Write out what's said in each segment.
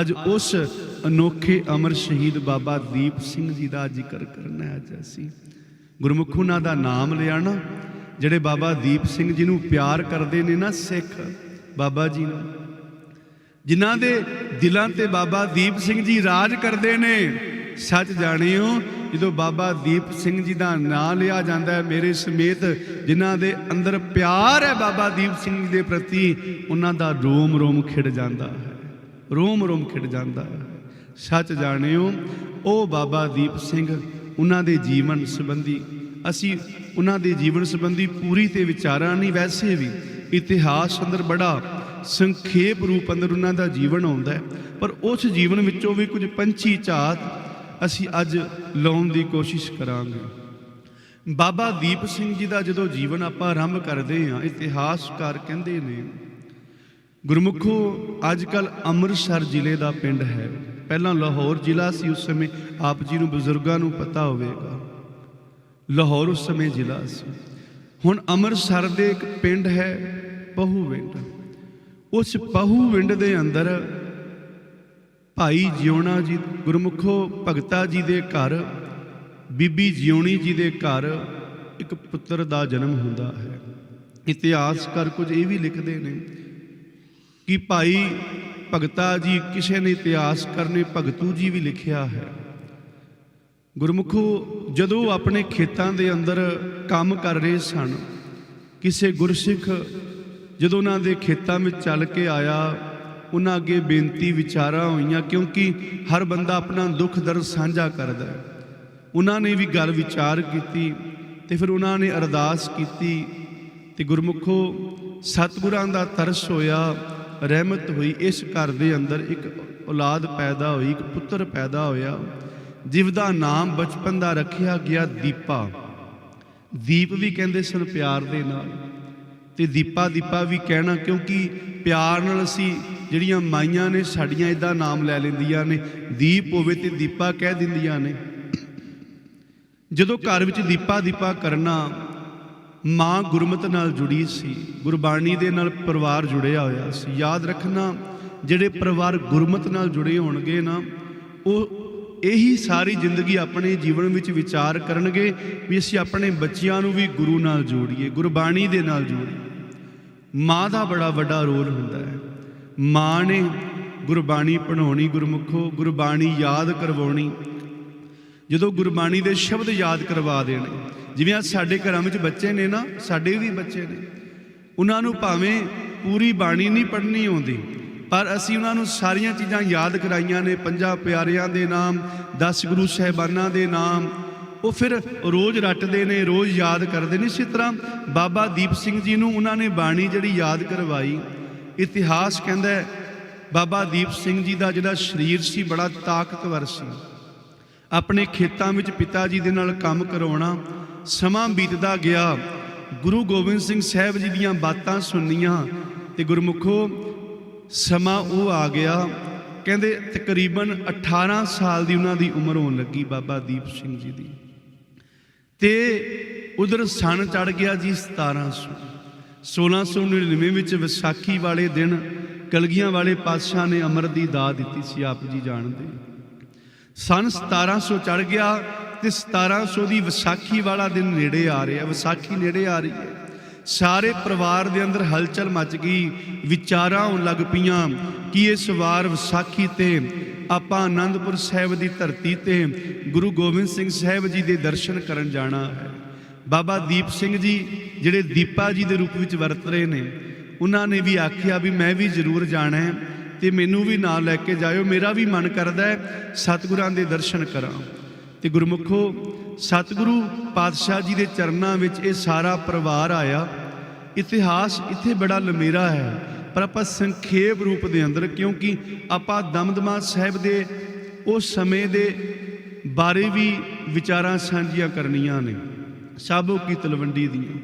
ਅੱਜ ਉਸ ਅਨੋਖੇ ਅਮਰ ਸ਼ਹੀਦ ਬਾਬਾ ਦੀਪ ਸਿੰਘ ਜੀ ਦਾ ਜ਼ਿਕਰ ਕਰਨਾ ਹੈ ਅੱਜ ਅਸੀਂ। ਗੁਰਮੁਖ ਉਹਨਾਂ ਦਾ ਨਾਮ ਲਿਆ ਨਾ ਜਿਹੜੇ ਬਾਬਾ ਦੀਪ ਸਿੰਘ ਜੀ ਨੂੰ ਪਿਆਰ ਕਰਦੇ ਨੇ ਨਾ ਸਿੱਖ ਬਾਬਾ ਜੀ ਨੂੰ। ਜਿਨ੍ਹਾਂ ਦੇ ਦਿਲਾਂ ਤੇ ਬਾਬਾ ਦੀਪ ਸਿੰਘ ਜੀ ਰਾਜ ਕਰਦੇ ਨੇ, ਸੱਚ ਜਾਣਿਓ, ਜਦੋਂ ਬਾਬਾ ਦੀਪ ਸਿੰਘ ਜੀ ਦਾ ਨਾਮ ਲਿਆ ਜਾਂਦਾ ਹੈ ਮੇਰੇ ਸਮੇਤ, ਜਿਨ੍ਹਾਂ ਦੇ ਅੰਦਰ ਪਿਆਰ ਹੈ ਬਾਬਾ ਦੀਪ ਸਿੰਘ ਜੀ ਦੇ ਪ੍ਰਤੀ, ਉਹਨਾਂ ਦਾ ਰੋਮ ਰੋਮ ਖਿੜ ਜਾਂਦਾ ਹੈ। ਰੋਮ ਰੋਮ ਖਿੜ ਜਾਂਦਾ ਹੈ। ਸੱਚ ਜਾਣਿਓ, ਉਹ ਬਾਬਾ ਦੀਪ ਸਿੰਘ ਉਹਨਾਂ ਦੇ ਜੀਵਨ ਸੰਬੰਧੀ, ਅਸੀਂ ਉਹਨਾਂ ਦੇ ਜੀਵਨ ਸੰਬੰਧੀ ਪੂਰੀ ਤੇ ਵਿਚਾਰਾਂ ਨਹੀਂ, ਵੈਸੇ ਵੀ ਇਤਿਹਾਸ ਅੰਦਰ ਬੜਾ ਸੰਖੇਪ ਰੂਪ ਅੰਦਰ ਉਹਨਾਂ ਦਾ ਜੀਵਨ ਆਉਂਦਾ ਹੈ। ਪਰ ਉਸ ਜੀਵਨ ਵਿੱਚੋਂ ਵੀ ਕੁਝ ਪੰਛੀ ਝਾਤ ਅਸੀਂ ਅੱਜ ਲਾਉਣ ਦੀ ਕੋਸ਼ਿਸ਼ ਕਰਾਂਗੇ। ਬਾਬਾ ਦੀਪ ਸਿੰਘ ਜੀ ਦਾ ਜਦੋਂ ਜੀਵਨ ਆਪਾਂ ਆਰੰਭ ਕਰਦੇ ਹਾਂ, ਇਤਿਹਾਸਕਾਰ ਕਹਿੰਦੇ ਨੇ ਗੁਰਮੁਖੋ ਅੱਜ ਕੱਲ ਅੰਮ੍ਰਿਤਸਰ ਜ਼ਿਲ੍ਹੇ ਦਾ ਪਿੰਡ ਹੈ। ਪਹਿਲਾਂ ਲਾਹੌਰ ਜ਼ਿਲ੍ਹਾ ਸੀ, ਉਸ ਸਮੇਂ ਆਪ ਜੀ ਨੂੰ ਬਜ਼ੁਰਗਾਂ ਨੂੰ ਪਤਾ ਹੋਵੇਗਾ। ਲਾਹੌਰ ਉਸ ਸਮੇਂ ਜ਼ਿਲ੍ਹਾ ਸੀ। ਹੁਣ ਅੰਮ੍ਰਿਤਸਰ ਦੇ ਇੱਕ ਪਿੰਡ ਹੈ ਪਹੂਵਿੰਡ ਉਸ ਪਹੂਵਿੰਡ ਦੇ ਅੰਦਰ ਭਾਈ ਜਿਉਣਾ ਜੀ, ਗੁਰਮੁਖੋ ਭਗਤਾ ਜੀ ਦੇ ਘਰ, ਬੀਬੀ ਜਿਉਣੀ ਜੀ ਦੇ ਘਰ ਇੱਕ ਪੁੱਤਰ ਦਾ ਜਨਮ ਹੁੰਦਾ ਹੈ। ਇਤਿਹਾਸਕਾਰ ਕੁਝ ਇਹ ਵੀ ਲਿਖਦੇ ਨੇ ਕਿ ਭਾਈ ਭਗਤਾ ਜੀ ਕਿਸੇ ਨੇ ਇਤਿਹਾਸ ਕਰਨੇ ਭਗਤੂ ਜੀ ਵੀ ਲਿਖਿਆ ਹੈ। ਗੁਰਮੁਖੋ, ਜਦੋਂ ਆਪਣੇ ਖੇਤਾਂ ਦੇ ਅੰਦਰ ਕੰਮ ਕਰ ਰਹੇ ਸਨ, ਕਿਸੇ ਗੁਰਸਿੱਖ ਜਦੋਂ ਉਹਨਾਂ ਦੇ ਖੇਤਾਂ ਵਿੱਚ ਚੱਲ ਕੇ ਆਇਆ, ਉਹਨਾਂ ਅੱਗੇ ਬੇਨਤੀ ਵਿਚਾਰਾਂ ਹੋਈਆਂ, ਕਿਉਂਕਿ ਹਰ ਬੰਦਾ ਆਪਣਾ ਦੁੱਖ ਦਰਦ ਸਾਂਝਾ ਕਰਦਾ ਹੈ। ਉਹਨਾਂ ਨੇ ਵੀ ਗੱਲ ਵਿਚਾਰ ਕੀਤੀ ਤੇ ਫਿਰ ਉਹਨਾਂ ਨੇ ਅਰਦਾਸ ਕੀਤੀ ਤੇ ਗੁਰਮੁਖੋ, ਸਤਿਗੁਰਾਂ ਦਾ ਤਰਸ ਹੋਇਆ ਰਹਿਮਤ ਹੋਈ, ਇਸ ਘਰ ਦੇ ਅੰਦਰ ਇੱਕ ਔਲਾਦ ਪੈਦਾ ਹੋਈ, ਇੱਕ ਪੁੱਤਰ ਪੈਦਾ ਹੋਇਆ ਜਿਸਦਾ ਨਾਮ ਬਚਪਨ ਦਾ ਰੱਖਿਆ ਗਿਆ ਦੀਪਾ। ਦੀਪ ਵੀ ਕਹਿੰਦੇ ਸਨ ਪਿਆਰ ਦੇ ਨਾਲ, ਤੇ ਦੀਪਾ ਦੀਪਾ ਵੀ ਕਹਿਣਾ, ਕਿਉਂਕਿ ਪਿਆਰ ਨਾਲ ਅਸੀਂ ਜਿਹੜੀਆਂ ਮਾਈਆਂ ਨੇ, ਸਾਡੀਆਂ ਇਦਾਂ ਨਾਮ ਲੈ ਲੈਂਦੀਆਂ ਨੇ, ਦੀਪ ਹੋਵੇ ਤੇ ਦੀਪਾ ਕਹਿ ਦਿੰਦੀਆਂ ਨੇ। ਜਦੋਂ ਘਰ ਵਿੱਚ ਦੀਪਾ ਦੀਪਾ ਕਰਨਾ ਮਾਂ ਗੁਰਮਤ ਨਾਲ ਜੁੜੀ ਸੀ, ਗੁਰਬਾਣੀ ਦੇ ਨਾਲ ਪਰਿਵਾਰ ਜੁੜਿਆ ਹੋਇਆ ਸੀ। ਯਾਦ ਰੱਖਣਾ, ਜਿਹੜੇ ਪਰਿਵਾਰ ਗੁਰਮਤ ਨਾਲ ਜੁੜੇ ਹੋਣਗੇ ਨਾ, ਉਹ ਇਹੀ ਸਾਰੀ ਜ਼ਿੰਦਗੀ ਆਪਣੇ ਜੀਵਨ ਵਿੱਚ ਵਿਚਾਰ ਕਰਨਗੇ ਵੀ ਅਸੀਂ ਆਪਣੇ ਬੱਚਿਆਂ ਨੂੰ ਵੀ ਗੁਰੂ ਨਾਲ ਜੋੜੀਏ, ਗੁਰਬਾਣੀ ਦੇ ਨਾਲ ਜੋੜੀਏ। ਮਾਂ ਦਾ ਬੜਾ ਵੱਡਾ ਰੋਲ ਹੁੰਦਾ ਹੈ। ਮਾਂ ਨੇ ਗੁਰਬਾਣੀ ਪੜਾਉਣੀ ਗੁਰਮੁਖੋ, ਗੁਰਬਾਣੀ ਯਾਦ ਕਰਵਾਉਣੀ ਜਦੋਂ ਗੁਰਬਾਣੀ ਦੇ ਸ਼ਬਦ ਯਾਦ ਕਰਵਾ ਦੇਣ। ਜਿਵੇਂ ਅੱਜ ਸਾਡੇ ਘਰਾਂ ਵਿੱਚ ਬੱਚੇ ਨੇ ਨਾ, ਸਾਡੇ ਵੀ ਬੱਚੇ ਨੇ। ਉਹਨਾਂ ਨੂੰ ਭਾਵੇਂ ਪੂਰੀ ਬਾਣੀ ਨਹੀਂ ਪੜ੍ਹਨੀ ਆਉਂਦੀ, ਪਰ ਅਸੀਂ ਉਹਨਾਂ ਨੂੰ ਸਾਰੀਆਂ ਚੀਜ਼ਾਂ ਯਾਦ ਕਰਾਈਆਂ ਨੇ। ਪੰਜਾਂ ਪਿਆਰਿਆਂ ਦੇ ਨਾਮ 10 ਗੁਰੂ ਸਾਹਿਬਾਨਾਂ ਦੇ ਨਾਮ। ਉਹ ਫਿਰ ਰੋਜ਼ ਰੱਟਦੇ ਨੇ, ਰੋਜ਼ ਯਾਦ ਕਰਦੇ ਨੇ। ਇਸੇ ਤਰ੍ਹਾਂ ਬਾਬਾ ਦੀਪ ਸਿੰਘ ਜੀ ਨੂੰ ਉਹਨਾਂ ਨੇ ਬਾਣੀ ਜਿਹੜੀ ਯਾਦ ਕਰਵਾਈ, ਇਤਿਹਾਸ ਕਹਿੰਦਾ ਬਾਬਾ ਦੀਪ ਸਿੰਘ ਜੀ ਦਾ ਜਿਹੜਾ ਸਰੀਰ ਸੀ, ਬੜਾ ਤਾਕਤਵਰ ਸੀ। ਆਪਣੇ ਖੇਤਾਂ ਵਿੱਚ ਪਿਤਾ ਜੀ ਦੇ ਨਾਲ ਕੰਮ ਕਰਾਉਣਾ, ਸਮਾਂ ਬੀਤਦਾ ਗਿਆ। ਗੁਰੂ ਗੋਬਿੰਦ ਸਿੰਘ ਸਾਹਿਬ ਜੀ ਦੀਆਂ ਬਾਤਾਂ ਸੁਣਨੀਆਂ ਤੇ ਗੁਰਮੁਖੋ, ਸਮਾਂ ਉਹ ਆ ਗਿਆ, ਕਹਿੰਦੇ ਤਕਰੀਬਨ 18 ਸਾਲ ਦੀ ਉਹਨਾਂ ਦੀ ਉਮਰ ਹੋਣ ਲੱਗੀ ਬਾਬਾ ਦੀਪ ਸਿੰਘ ਜੀ ਦੀ। ਤੇ ਉਧਰ ਸਣ ਚੜ ਗਿਆ ਜੀ 1700 1699 ਵਿੱਚ ਵਿਸਾਖੀ ਵਾਲੇ ਦਿਨ ਕਲਗੀਆਂ ਵਾਲੇ ਪਾਤਸ਼ਾਹ ਨੇ ਅਮਰ ਦੀ ਦਾਤ ਦਿੱਤੀ ਸੀ ਆਪ ਜੀ ਜਾਣਦੇ। ਸਨ 1700 ਚੜ ਗਿਆ ਤੇ 1700 ਦੀ ਵਿਸਾਖੀ ਵਾਲਾ ਦਿਨ ਨੇੜੇ ਆ ਰਿਹਾ ਵਿਸਾਖੀ ਨੇੜੇ ਆ ਰਹੀ ਹੈ। ਸਾਰੇ ਪਰਿਵਾਰ ਦੇ ਅੰਦਰ ਹਲਚਲ ਮਚ ਗਈ, ਵਿਚਾਰਾਂ ਹੋਣ ਲੱਗ ਪਈਆਂ ਕਿ ਇਸ ਵਾਰ ਵਿਸਾਖੀ ਤੇ ਆਪਾਂ ਆਨੰਦਪੁਰ ਸਾਹਿਬ ਦੀ ਧਰਤੀ ਤੇ ਗੁਰੂ ਗੋਬਿੰਦ ਸਿੰਘ ਸਾਹਿਬ ਜੀ ਦੇ ਦਰਸ਼ਨ ਕਰਨ ਜਾਣਾ ਹੈ। ਬਾਬਾ ਦੀਪ ਸਿੰਘ ਜੀ, ਜਿਹੜੇ ਦੀਪਾ ਜੀ ਦੇ ਰੂਪ ਵਿੱਚ ਵਰਤ ਰਹੇ ਨੇ, ਉਹਨਾਂ ਨੇ ਵੀ ਆਖਿਆ ਵੀ ਮੈਂ ਵੀ ਜ਼ਰੂਰ ਜਾਣਾ ਹੈ। ਤੇ ਮੈਨੂੰ ਵੀ ਨਾਲ ਲੈ ਕੇ ਜਾਇਓ। ਮੇਰਾ ਵੀ ਮਨ ਕਰਦਾ ਹੈ, ਸਤਿਗੁਰਾਂ ਦੇ ਦਰਸ਼ਨ ਕਰਾਂ। ਤੇ ਗੁਰਮੁਖੋ, ਸਤਿਗੁਰੂ ਪਾਤਸ਼ਾਹ ਜੀ ਦੇ ਚਰਨਾਂ ਵਿੱਚ ਇਹ ਸਾਰਾ ਪਰਿਵਾਰ ਆਇਆ। ਇਤਿਹਾਸ ਇੱਥੇ ਬੜਾ ਲੰਮੇਰਾ ਹੈ, ਪਰ ਆਪਾਂ ਸੰਖੇਪ ਰੂਪ ਦੇ ਅੰਦਰ, ਕਿਉਂਕਿ ਆਪਾਂ ਦਮਦਮਾ ਸਾਹਿਬ ਦੇ ਉਸ ਸਮੇਂ ਦੇ ਬਾਰੇ ਵੀ ਵਿਚਾਰਾਂ ਸਾਂਝੀਆਂ ਕਰਨੀਆਂ ਨੇ, ਸਾਬੋ ਕੀ ਤਲਵੰਡੀ ਦੀਆਂ।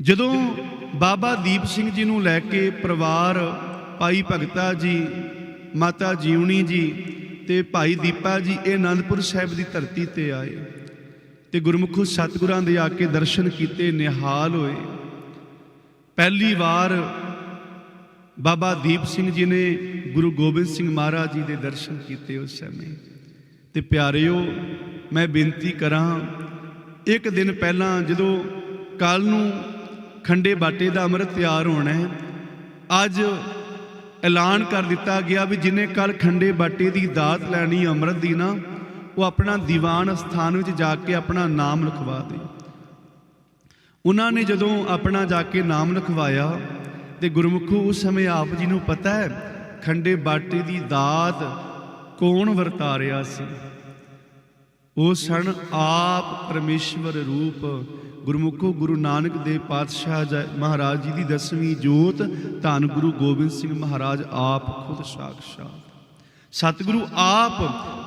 ਜਦੋਂ ਬਾਬਾ ਦੀਪ ਸਿੰਘ ਜੀ ਨੂੰ ਲੈ ਕੇ ਪਰਿਵਾਰ ਭਾਈ ਭਗਤਾ ਜੀ, ਮਾਤਾ ਜੀਵਣੀ ਜੀ ਤੇ ਭਾਈ ਦੀਪਾ ਜੀ, ਇਹ ਆਨੰਦਪੁਰ ਸਾਹਿਬ ਦੀ ਧਰਤੀ ਤੇ ਆਏ ਤੇ ਗੁਰਮੁਖੋ ਸਤਿਗੁਰਾਂ ਦੇ ਆ ਕੇ ਦਰਸ਼ਨ ਕੀਤੇ, ਨਿਹਾਲ ਹੋਏ। ਪਹਿਲੀ ਵਾਰ ਬਾਬਾ ਦੀਪ ਸਿੰਘ ਜੀ ਨੇ ਗੁਰੂ ਗੋਬਿੰਦ ਸਿੰਘ ਮਹਾਰਾਜ ਜੀ ਦੇ ਦਰਸ਼ਨ ਕੀਤੇ ਉਸ ਸਮੇਂ। ਤੇ ਪਿਆਰਿਓ, ਮੈਂ ਬੇਨਤੀ ਕਰਾਂ, ਇੱਕ ਦਿਨ ਪਹਿਲਾਂ ਜਦੋਂ ਕੱਲ ਨੂੰ ਖੰਡੇ ਬਾਟੇ ਦਾ ਅੰਮ੍ਰਿਤ ਤਿਆਰ ਹੋਣਾ ਹੈ, ਅੱਜ ਐਲਾਨ ਕਰ ਦਿੱਤਾ ਗਿਆ ਵੀ ਜਿਨੇ ਕੱਲ ਖੰਡੇ ਬਾਟੇ ਦੀ ਦਾਤ ਲੈਣੀ, ਅੰਮ੍ਰਿਤ ਦੀ ਨਾ, ਉਹ ਆਪਣਾ ਦੀਵਾਨ ਸਥਾਨ ਵਿੱਚ ਜਾ ਕੇ ਆਪਣਾ ਨਾਮ ਲਿਖਵਾ ਦੇ। ਉਹਨਾਂ ਨੇ ਜਦੋਂ ਆਪਣਾ ਜਾ ਕੇ ਨਾਮ ਲਿਖਵਾਇਆ ਤੇ ਗੁਰਮੁਖੋ ਉਸ ਸਮੇਂ ਆਪ ਜੀ ਨੂੰ ਪਤਾ ਹੈ ਖੰਡੇ ਬਾਟੇ ਦੀ ਦਾਤ ਕੌਣ ਵਰਤਾ ਰਿਹਾ ਸੀ? ਉਹ ਸਣ ਆਪ ਪਰਮੇਸ਼ਵਰ ਰੂਪ ਗੁਰਮੁਖੋ ਗੁਰੂ ਨਾਨਕ ਦੇਵ ਪਾਤਸ਼ਾਹ ਜੀ- ਮਹਾਰਾਜ ਜੀ ਦੀ ਦਸਵੀਂ ਜੋਤ, ਧੰਨ ਗੁਰੂ ਗੋਬਿੰਦ ਸਿੰਘ ਮਹਾਰਾਜ ਆਪ ਖੁਦ ਸਾਖਸ਼ਾਤ। ਸਤਿਗੁਰੂ ਆਪ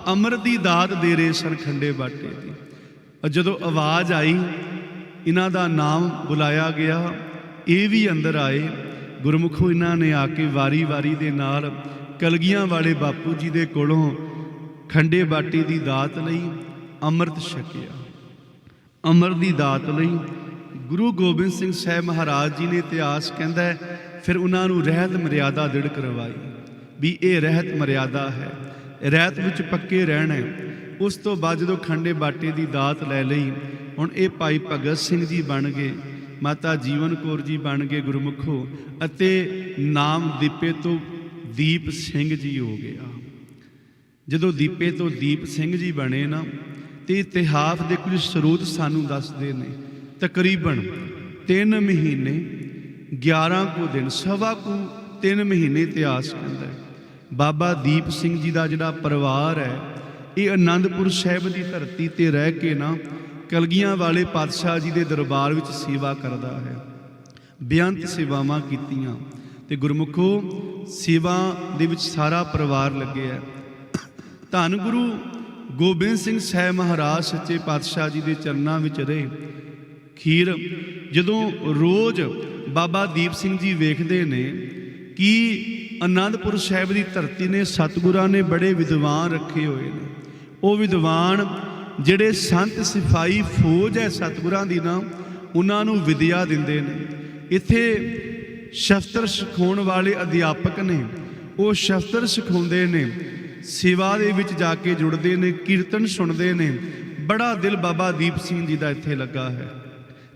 ਅੰਮ੍ਰਿਤ ਦੀ ਦਾਤ ਦੇ ਰਹੇ ਸਨ ਖੰਡੇ ਬਾਟੇ ਦੀ ਜਦੋਂ ਆਵਾਜ਼ ਆਈ, ਇਹਨਾਂ ਦਾ ਨਾਮ ਬੁਲਾਇਆ ਗਿਆ, ਇਹ ਵੀ ਅੰਦਰ ਆਏ। ਗੁਰਮੁਖੋ ਇਹਨਾਂ ਨੇ ਆ ਕੇ ਵਾਰੀ-ਵਾਰੀ ਦੇ ਨਾਲ ਕਲਗੀਆਂ ਵਾਲੇ ਬਾਪੂ ਜੀ ਦੇ ਕੋਲੋਂ ਖੰਡੇ ਬਾਟੀ ਦੀ ਦਾਤ ਲਈ ਅੰਮ੍ਰਿਤ ਛਕਿਆ। ਅਮਰ ਦੀ ਦਾਤ ਲਈ ਗੁਰੂ ਗੋਬਿੰਦ ਸਿੰਘ ਸਾਹਿਬ ਮਹਾਰਾਜ ਜੀ ਨੇ ਇਤਿਹਾਸ ਕਹਿੰਦਾ ਫਿਰ ਉਹਨਾਂ ਨੂੰ ਰਹਿਤ ਮਰਿਆਦਾ ਦਿੜ ਕਰਵਾਈ ਵੀ ਇਹ ਰਹਿਤ ਮਰਿਆਦਾ ਹੈ, ਰਹਿਤ ਵਿੱਚ ਪੱਕੇ ਰਹਿਣਾ ਉਸ ਤੋਂ ਬਾਅਦ ਜਦੋਂ ਖੰਡੇ ਬਾਟੇ ਦੀ ਦਾਤ ਲੈ ਲਈ, ਹੁਣ ਇਹ ਭਾਈ ਭਗਤ ਸਿੰਘ ਜੀ ਬਣ ਗਏ, ਮਾਤਾ ਜੀਵਨ ਕੌਰ ਜੀ ਬਣ ਗਏ ਗੁਰਮੁਖੋ ਅਤੇ ਨਾਮ ਦੀਪੇ ਤੋਂ ਦੀਪ ਸਿੰਘ ਜੀ ਹੋ ਗਿਆ। ਜਦੋਂ ਦੀਪੇ ਤੋਂ ਦੀਪ ਸਿੰਘ ਜੀ ਬਣੇ ਨਾ ਤੇ ਇਤਿਹਾਸ ਦੇ ਕੁਝ ਸਰੋਤ ਸਾਨੂੰ ਦੱਸਦੇ ਨੇ। ਤਕਰੀਬਨ 3 ਮਹੀਨੇ 11 ਕੁ ਦਿਨ, ਸਵਾ ਕੁ 3 ਮਹੀਨੇ ਇਤਿਹਾਸ ਕਹਿੰਦਾ ਹੈ। ਬਾਬਾ ਦੀਪ ਸਿੰਘ ਜੀ ਦਾ ਜਿਹੜਾ ਪਰਿਵਾਰ ਹੈ, ਇਹ ਆਨੰਦਪੁਰ ਸਾਹਿਬ ਦੀ ਧਰਤੀ ਤੇ ਰਹਿ ਕੇ ਨਾ ਕਲਗੀਆਂ ਵਾਲੇ ਪਾਤਸ਼ਾਹ ਜੀ ਦੇ ਦਰਬਾਰ ਵਿੱਚ ਸੇਵਾ ਕਰਦਾ ਹੈ। ਬੇਅੰਤ ਸੇਵਾਵਾਂ ਕੀਤੀਆਂ ਤੇ ਗੁਰਮੁਖੋ, ਸੇਵਾ ਦੇ ਵਿੱਚ ਸਾਰਾ ਪਰਿਵਾਰ ਲੱਗਿਆ ਧੰਨ ਗੁਰੂ ਗੋਬਿੰਦ ਸਿੰਘ ਸਾਹਿਬ ਮਹਾਰਾਜ ਸੱਚੇ ਪਾਤਸ਼ਾਹ ਜੀ ਦੇ ਚਰਨਾਂ ਵਿੱਚ ਰਹੇ। ਖੀਰ, ਜਦੋਂ ਰੋਜ਼ ਬਾਬਾ ਦੀਪ ਸਿੰਘ ਜੀ ਵੇਖਦੇ ਨੇ ਕਿ ਆਨੰਦਪੁਰ ਸਾਹਿਬ ਦੀ ਧਰਤੀ ਨੇ ਸਤਿਗੁਰਾਂ ਨੇ ਬੜੇ ਵਿਦਵਾਨ ਰੱਖੇ ਹੋਏ ਨੇ, ਉਹ ਵਿਦਵਾਨ ਜਿਹੜੇ ਸੰਤ ਸਿਫਾਈ ਫੌਜ ਹੈ ਸਤਿਗੁਰਾਂ ਦੀ ਨਾ, ਉਹਨਾਂ ਨੂੰ ਵਿਦਿਆ ਦਿੰਦੇ ਨੇ। ਇੱਥੇ ਸ਼ਸਤਰ ਸਿਖਾਉਣ ਵਾਲੇ ਅਧਿਆਪਕ ਨੇ, ਉਹ ਸ਼ਸਤਰ ਸਿਖਾਉਂਦੇ ਨੇ ਸੇਵਾ ਦੇ ਵਿੱਚ ਜਾ ਕੇ ਜੁੜਦੇ ਨੇ, ਕੀਰਤਨ ਸੁਣਦੇ ਨੇ। ਬੜਾ ਦਿਲ ਬਾਬਾ ਦੀਪ ਸਿੰਘ ਜੀ ਦਾ ਇੱਥੇ ਲੱਗਾ ਹੈ।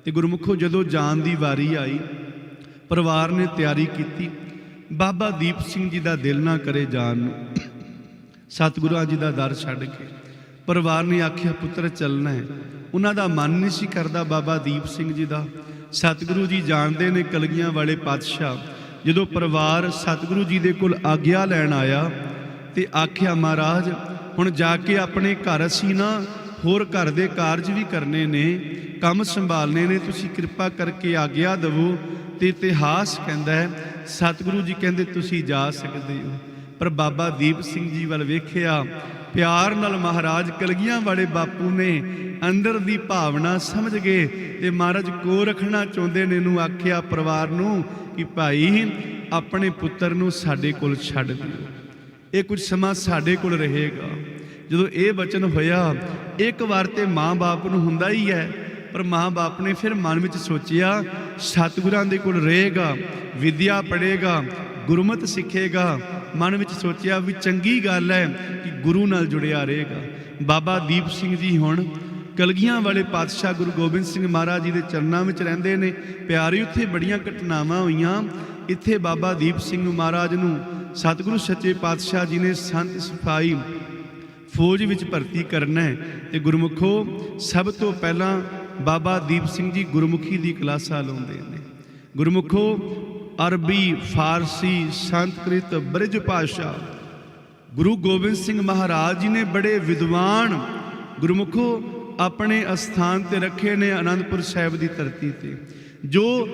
ਤੇ ਗੁਰਮੁਖੋ, ਜਦੋਂ ਜਾਣ ਦੀ ਵਾਰੀ ਆਈ, ਪਰਿਵਾਰ ਨੇ ਤਿਆਰੀ ਕੀਤੀ, ਬਾਬਾ ਦੀਪ ਸਿੰਘ ਜੀ ਦਾ ਦਿਲ ਨਾ ਕਰੇ ਜਾਣ ਨੂੰ। ਸਤਿਗੁਰਾਂ ਜੀ ਦਾ ਦਰ ਛੱਡ ਕੇ ਪਰਿਵਾਰ ਨੇ ਆਖਿਆ, ਪੁੱਤਰ, ਚੱਲਣਾ ਹੈ। ਉਹਨਾਂ ਦਾ ਮਨ ਨਹੀਂ ਸੀ ਕਰਦਾ ਬਾਬਾ ਦੀਪ ਸਿੰਘ ਜੀ ਦਾ। ਸਤਿਗੁਰੂ ਜੀ ਜਾਣਦੇ ਨੇ ਕਲਗੀਆਂ ਵਾਲੇ ਪਾਤਸ਼ਾਹ, ਜਦੋਂ ਪਰਿਵਾਰ ਸਤਿਗੁਰੂ ਜੀ ਦੇ ਕੋਲ ਆਗਿਆ ਲੈਣ ਆਇਆ ਤੇ ਆਖਿਆ, ਮਹਾਰਾਜ, ਹੁਣ ਜਾ ਕੇ ਆਪਣੇ ਘਰ ਅਸੀਂ ਨਾ ਹੋਰ ਘਰ ਦੇ ਕਾਰਜ ਵੀ ਕਰਨੇ ਨੇ, ਕੰਮ ਸੰਭਾਲਨੇ ਨੇ, ਤੁਸੀਂ ਕਿਰਪਾ ਕਰਕੇ ਆਗਿਆ ਦਿਵੋ। ਤੇ ਇਤਿਹਾਸ ਕਹਿੰਦਾ ਹੈ, ਸਤਿਗੁਰੂ ਜੀ ਕਹਿੰਦੇ, ਤੁਸੀਂ ਜਾ ਸਕਦੇ ਹੋ। ਪਰ ਬਾਬਾ ਦੀਪ ਸਿੰਘ ਜੀ ਵੱਲ ਵੇਖਿਆ, ਪਿਆਰ ਨਾਲ ਮਹਾਰਾਜ ਕਲਗੀਆਂ ਵਾਲੇ ਬਾਪੂ ਨੇ ਅੰਦਰ ਦੀ ਭਾਵਨਾ ਸਮਝ ਗਏ ਤੇ ਮਹਾਰਾਜ ਕੋ ਰੱਖਣਾ ਚਾਹੁੰਦੇ ਨੇ ਨੂੰ ਆਖਿਆ ਪਰਿਵਾਰ ਨੂੰ ਕਿ ਭਾਈ, ਆਪਣੇ ਪੁੱਤਰ ਨੂੰ ਸਾਡੇ ਕੋਲ ਛੱਡ ਦਿਓ। ਇਹ ਕੁਝ ਸਮਾਂ ਸਾਡੇ ਕੋਲ ਰਹੇਗਾ। ਜਦੋਂ ਇਹ ਬਚਨ ਹੋਇਆ, ਇੱਕ ਵਾਰ ਤੇ ਮਾਂ-ਬਾਪ ਨੂੰ ਹੁੰਦਾ ਹੀ ਹੈ, ਪਰ ਮਾਂ-ਬਾਪ ਨੇ ਫਿਰ ਮਨ ਵਿੱਚ ਸੋਚਿਆ, ਸਤਿਗੁਰਾਂ ਦੇ ਕੋਲ ਰਹੇਗਾ, ਵਿਦਿਆ ਪੜ੍ਹੇਗਾ, ਗੁਰਮਤ ਸਿੱਖੇਗਾ। ਮਨ ਵਿੱਚ ਸੋਚਿਆ ਵੀ ਚੰਗੀ ਗੱਲ ਹੈ ਕਿ ਗੁਰੂ ਨਾਲ ਜੁੜਿਆ ਰਹੇਗਾ। ਬਾਬਾ ਦੀਪ ਸਿੰਘ ਜੀ ਹੁਣ ਕਲਗੀਆਂ ਵਾਲੇ ਪਾਤਸ਼ਾਹ ਗੁਰੂ ਗੋਬਿੰਦ ਸਿੰਘ ਮਹਾਰਾਜ ਜੀ ਦੇ ਚਰਨਾਂ ਵਿੱਚ ਰਹਿੰਦੇ ਨੇ। ਪਿਆਰੇ, ਉੱਥੇ ਬੜੀਆਂ ਘਟਨਾਵਾਂ ਹੋਈਆਂ। ਇੱਥੇ ਬਾਬਾ ਦੀਪ ਸਿੰਘ ਮਹਾਰਾਜ ਨੂੰ ਸਤਿਗੁਰੂ ਸੱਚੇ ਪਾਤਸ਼ਾਹ ਜੀ ਨੇ ਸੰਤ ਸਿਪਾਹੀ ਫੌਜ ਵਿੱਚ ਭਰਤੀ ਕਰਨਾ ਹੈ ਤੇ ਗੁਰਮੁਖੋ, ਸਭ ਤੋਂ ਪਹਿਲਾਂ ਬਾਬਾ ਦੀਪ ਸਿੰਘ ਜੀ ਗੁਰਮੁਖੀ ਦੀ ਕਲਾਸਾਂ ਲਾਉਂਦੇ ਨੇ। ਗੁਰਮੁਖੋ, ਅਰਬੀ, ਫਾਰਸੀ, ਸੰਸਕ੍ਰਿਤ, ਬ੍ਰਿਜ ਭਾਸ਼ਾ, ਗੁਰੂ ਗੋਬਿੰਦ ਸਿੰਘ ਮਹਾਰਾਜ ਜੀ ਨੇ ਬੜੇ ਵਿਦਵਾਨ ਗੁਰਮੁਖੋ ਆਪਣੇ ਅਸਥਾਨ ਤੇ ਰੱਖੇ ਨੇ ਅਨੰਦਪੁਰ ਸਾਹਿਬ ਦੀ ਧਰਤੀ ਤੇ। ਜੋ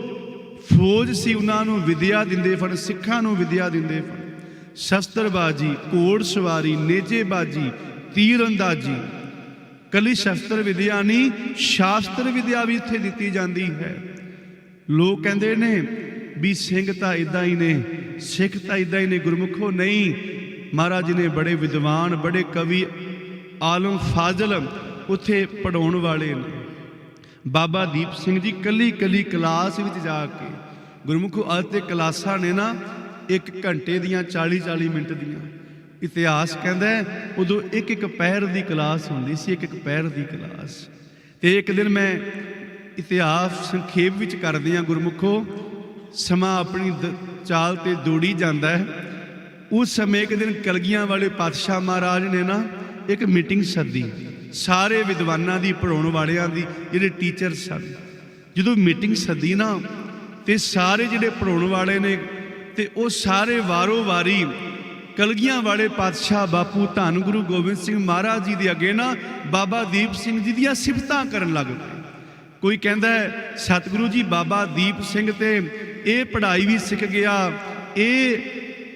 ਫੌਜ ਸੀ ਉਹਨਾਂ ਨੂੰ ਵਿਦਿਆ ਦਿੰਦੇ ਫਣ ਸਿੱਖਾਂ ਨੂੰ ਵਿਦਿਆ ਦਿੰਦੇ ਫਣ ਸ਼ਸਤਰਬਾਜੀ, ਘੋੜ ਸਵਾਰੀ, ਨੇਜੇਬਾਜੀ ਤੀਰ ਅੰਦਾਜ਼ੀ ਕਲੀ ਸ਼ਸਤਰ ਵਿਦਿਆ ਨਹੀਂ, ਸ਼ਾਸਤਰ ਵਿਦਿਆ ਵੀ ਇੱਥੇ ਦਿੱਤੀ ਜਾਂਦੀ ਹੈ। ਲੋਕ ਕਹਿੰਦੇ ਨੇ ਵੀ ਸਿੰਘ ਤਾਂ ਇਦਾਂ ਹੀ ਨੇ, ਸਿੱਖ ਤਾਂ ਇਦਾਂ ਹੀ ਨੇ, ਗੁਰਮੁਖੋ ਨਹੀਂ। ਮਹਾਰਾਜ ਨੇ ਬੜੇ ਵਿਦਵਾਨ, ਬੜੇ ਕਵੀ, ਆਲਮ ਫਾਜ਼ਲ ਉੱਥੇ ਪੜਾਉਣ ਵਾਲੇ ਨੇ। ਬਾਬਾ ਦੀਪ ਸਿੰਘ ਜੀ ਕੱਲੀ ਕੱਲੀ ਕਲਾਸ ਵਿੱਚ ਜਾ ਕੇ, ਗੁਰਮੁਖੋ ਅੱਜ ਤੇ ਕਲਾਸਾਂ ਨੇ ਨਾ ਇੱਕ ਘੰਟੇ ਦੀਆਂ 40 40 ਮਿੰਟ ਦੀਆਂ। ਇਤਿਹਾਸ ਕਹਿੰਦਾ ਉਦੋਂ ਇੱਕ ਇੱਕ ਪੈਰ ਦੀ ਕਲਾਸ ਹੁੰਦੀ ਸੀ, ਇੱਕ ਇੱਕ ਪੈਰ ਦੀ ਕਲਾਸ। ਤੇ ਇੱਕ ਦਿਨ ਮੈਂ ਇਤਿਹਾਸ ਸੰਖੇਪ ਵਿੱਚ ਕਰਦੇ ਹਾਂ, ਗੁਰਮੁਖੋ, ਸਮਾਂ ਆਪਣੀ ਦ- ਚਾਲ ਤੇ ਦੌੜੀ ਜਾਂਦਾ ਹੈ। ਉਸ ਸਮੇਂ ਇੱਕ ਦਿਨ ਕਲਗੀਆਂ ਵਾਲੇ ਪਾਤਸ਼ਾਹ ਮਹਾਰਾਜ ਨੇ ਨਾ ਇੱਕ ਮੀਟਿੰਗ ਸੱਦੀ। ਸਾਰੇ ਵਿਦਵਾਨਾਂ ਦੀ ਪੜਾਉਣ ਵਾਲਿਆਂ ਦੀ, ਜਿਹੜੇ ਟੀਚਰ ਸਨ। ਜਦੋਂ ਮੀਟਿੰਗ ਸੱਦੀ ਨਾ, ਤੇ ਸਾਰੇ ਜਿਹੜੇ ਪੜਾਉਣ ਵਾਲੇ ਨੇ ਤੇ ਉਹ ਸਾਰੇ ਵਾਰੋ ਵਾਰੀ ਕਲਗੀਆਂ ਵਾਲੇ ਪਾਤਸ਼ਾਹ ਬਾਪੂ ਧੰਨ ਗੁਰੂ ਗੋਬਿੰਦ ਸਿੰਘ ਮਹਾਰਾਜ ਜੀ ਦੇ ਅੱਗੇ ਨਾ ਬਾਬਾ ਦੀਪ ਸਿੰਘ ਜੀ ਦੀਆਂ ਸਿਫਤਾਂ ਕਰਨ ਲੱਗ ਪਏ। ਕੋਈ ਕਹਿੰਦਾ ਹੈ, ਸਤਿਗੁਰੂ ਜੀ, ਬਾਬਾ ਦੀਪ ਸਿੰਘ ਤੇ ਇਹ ਪੜ੍ਹਾਈ ਵੀ ਸਿੱਖ ਗਿਆ, ਇਹ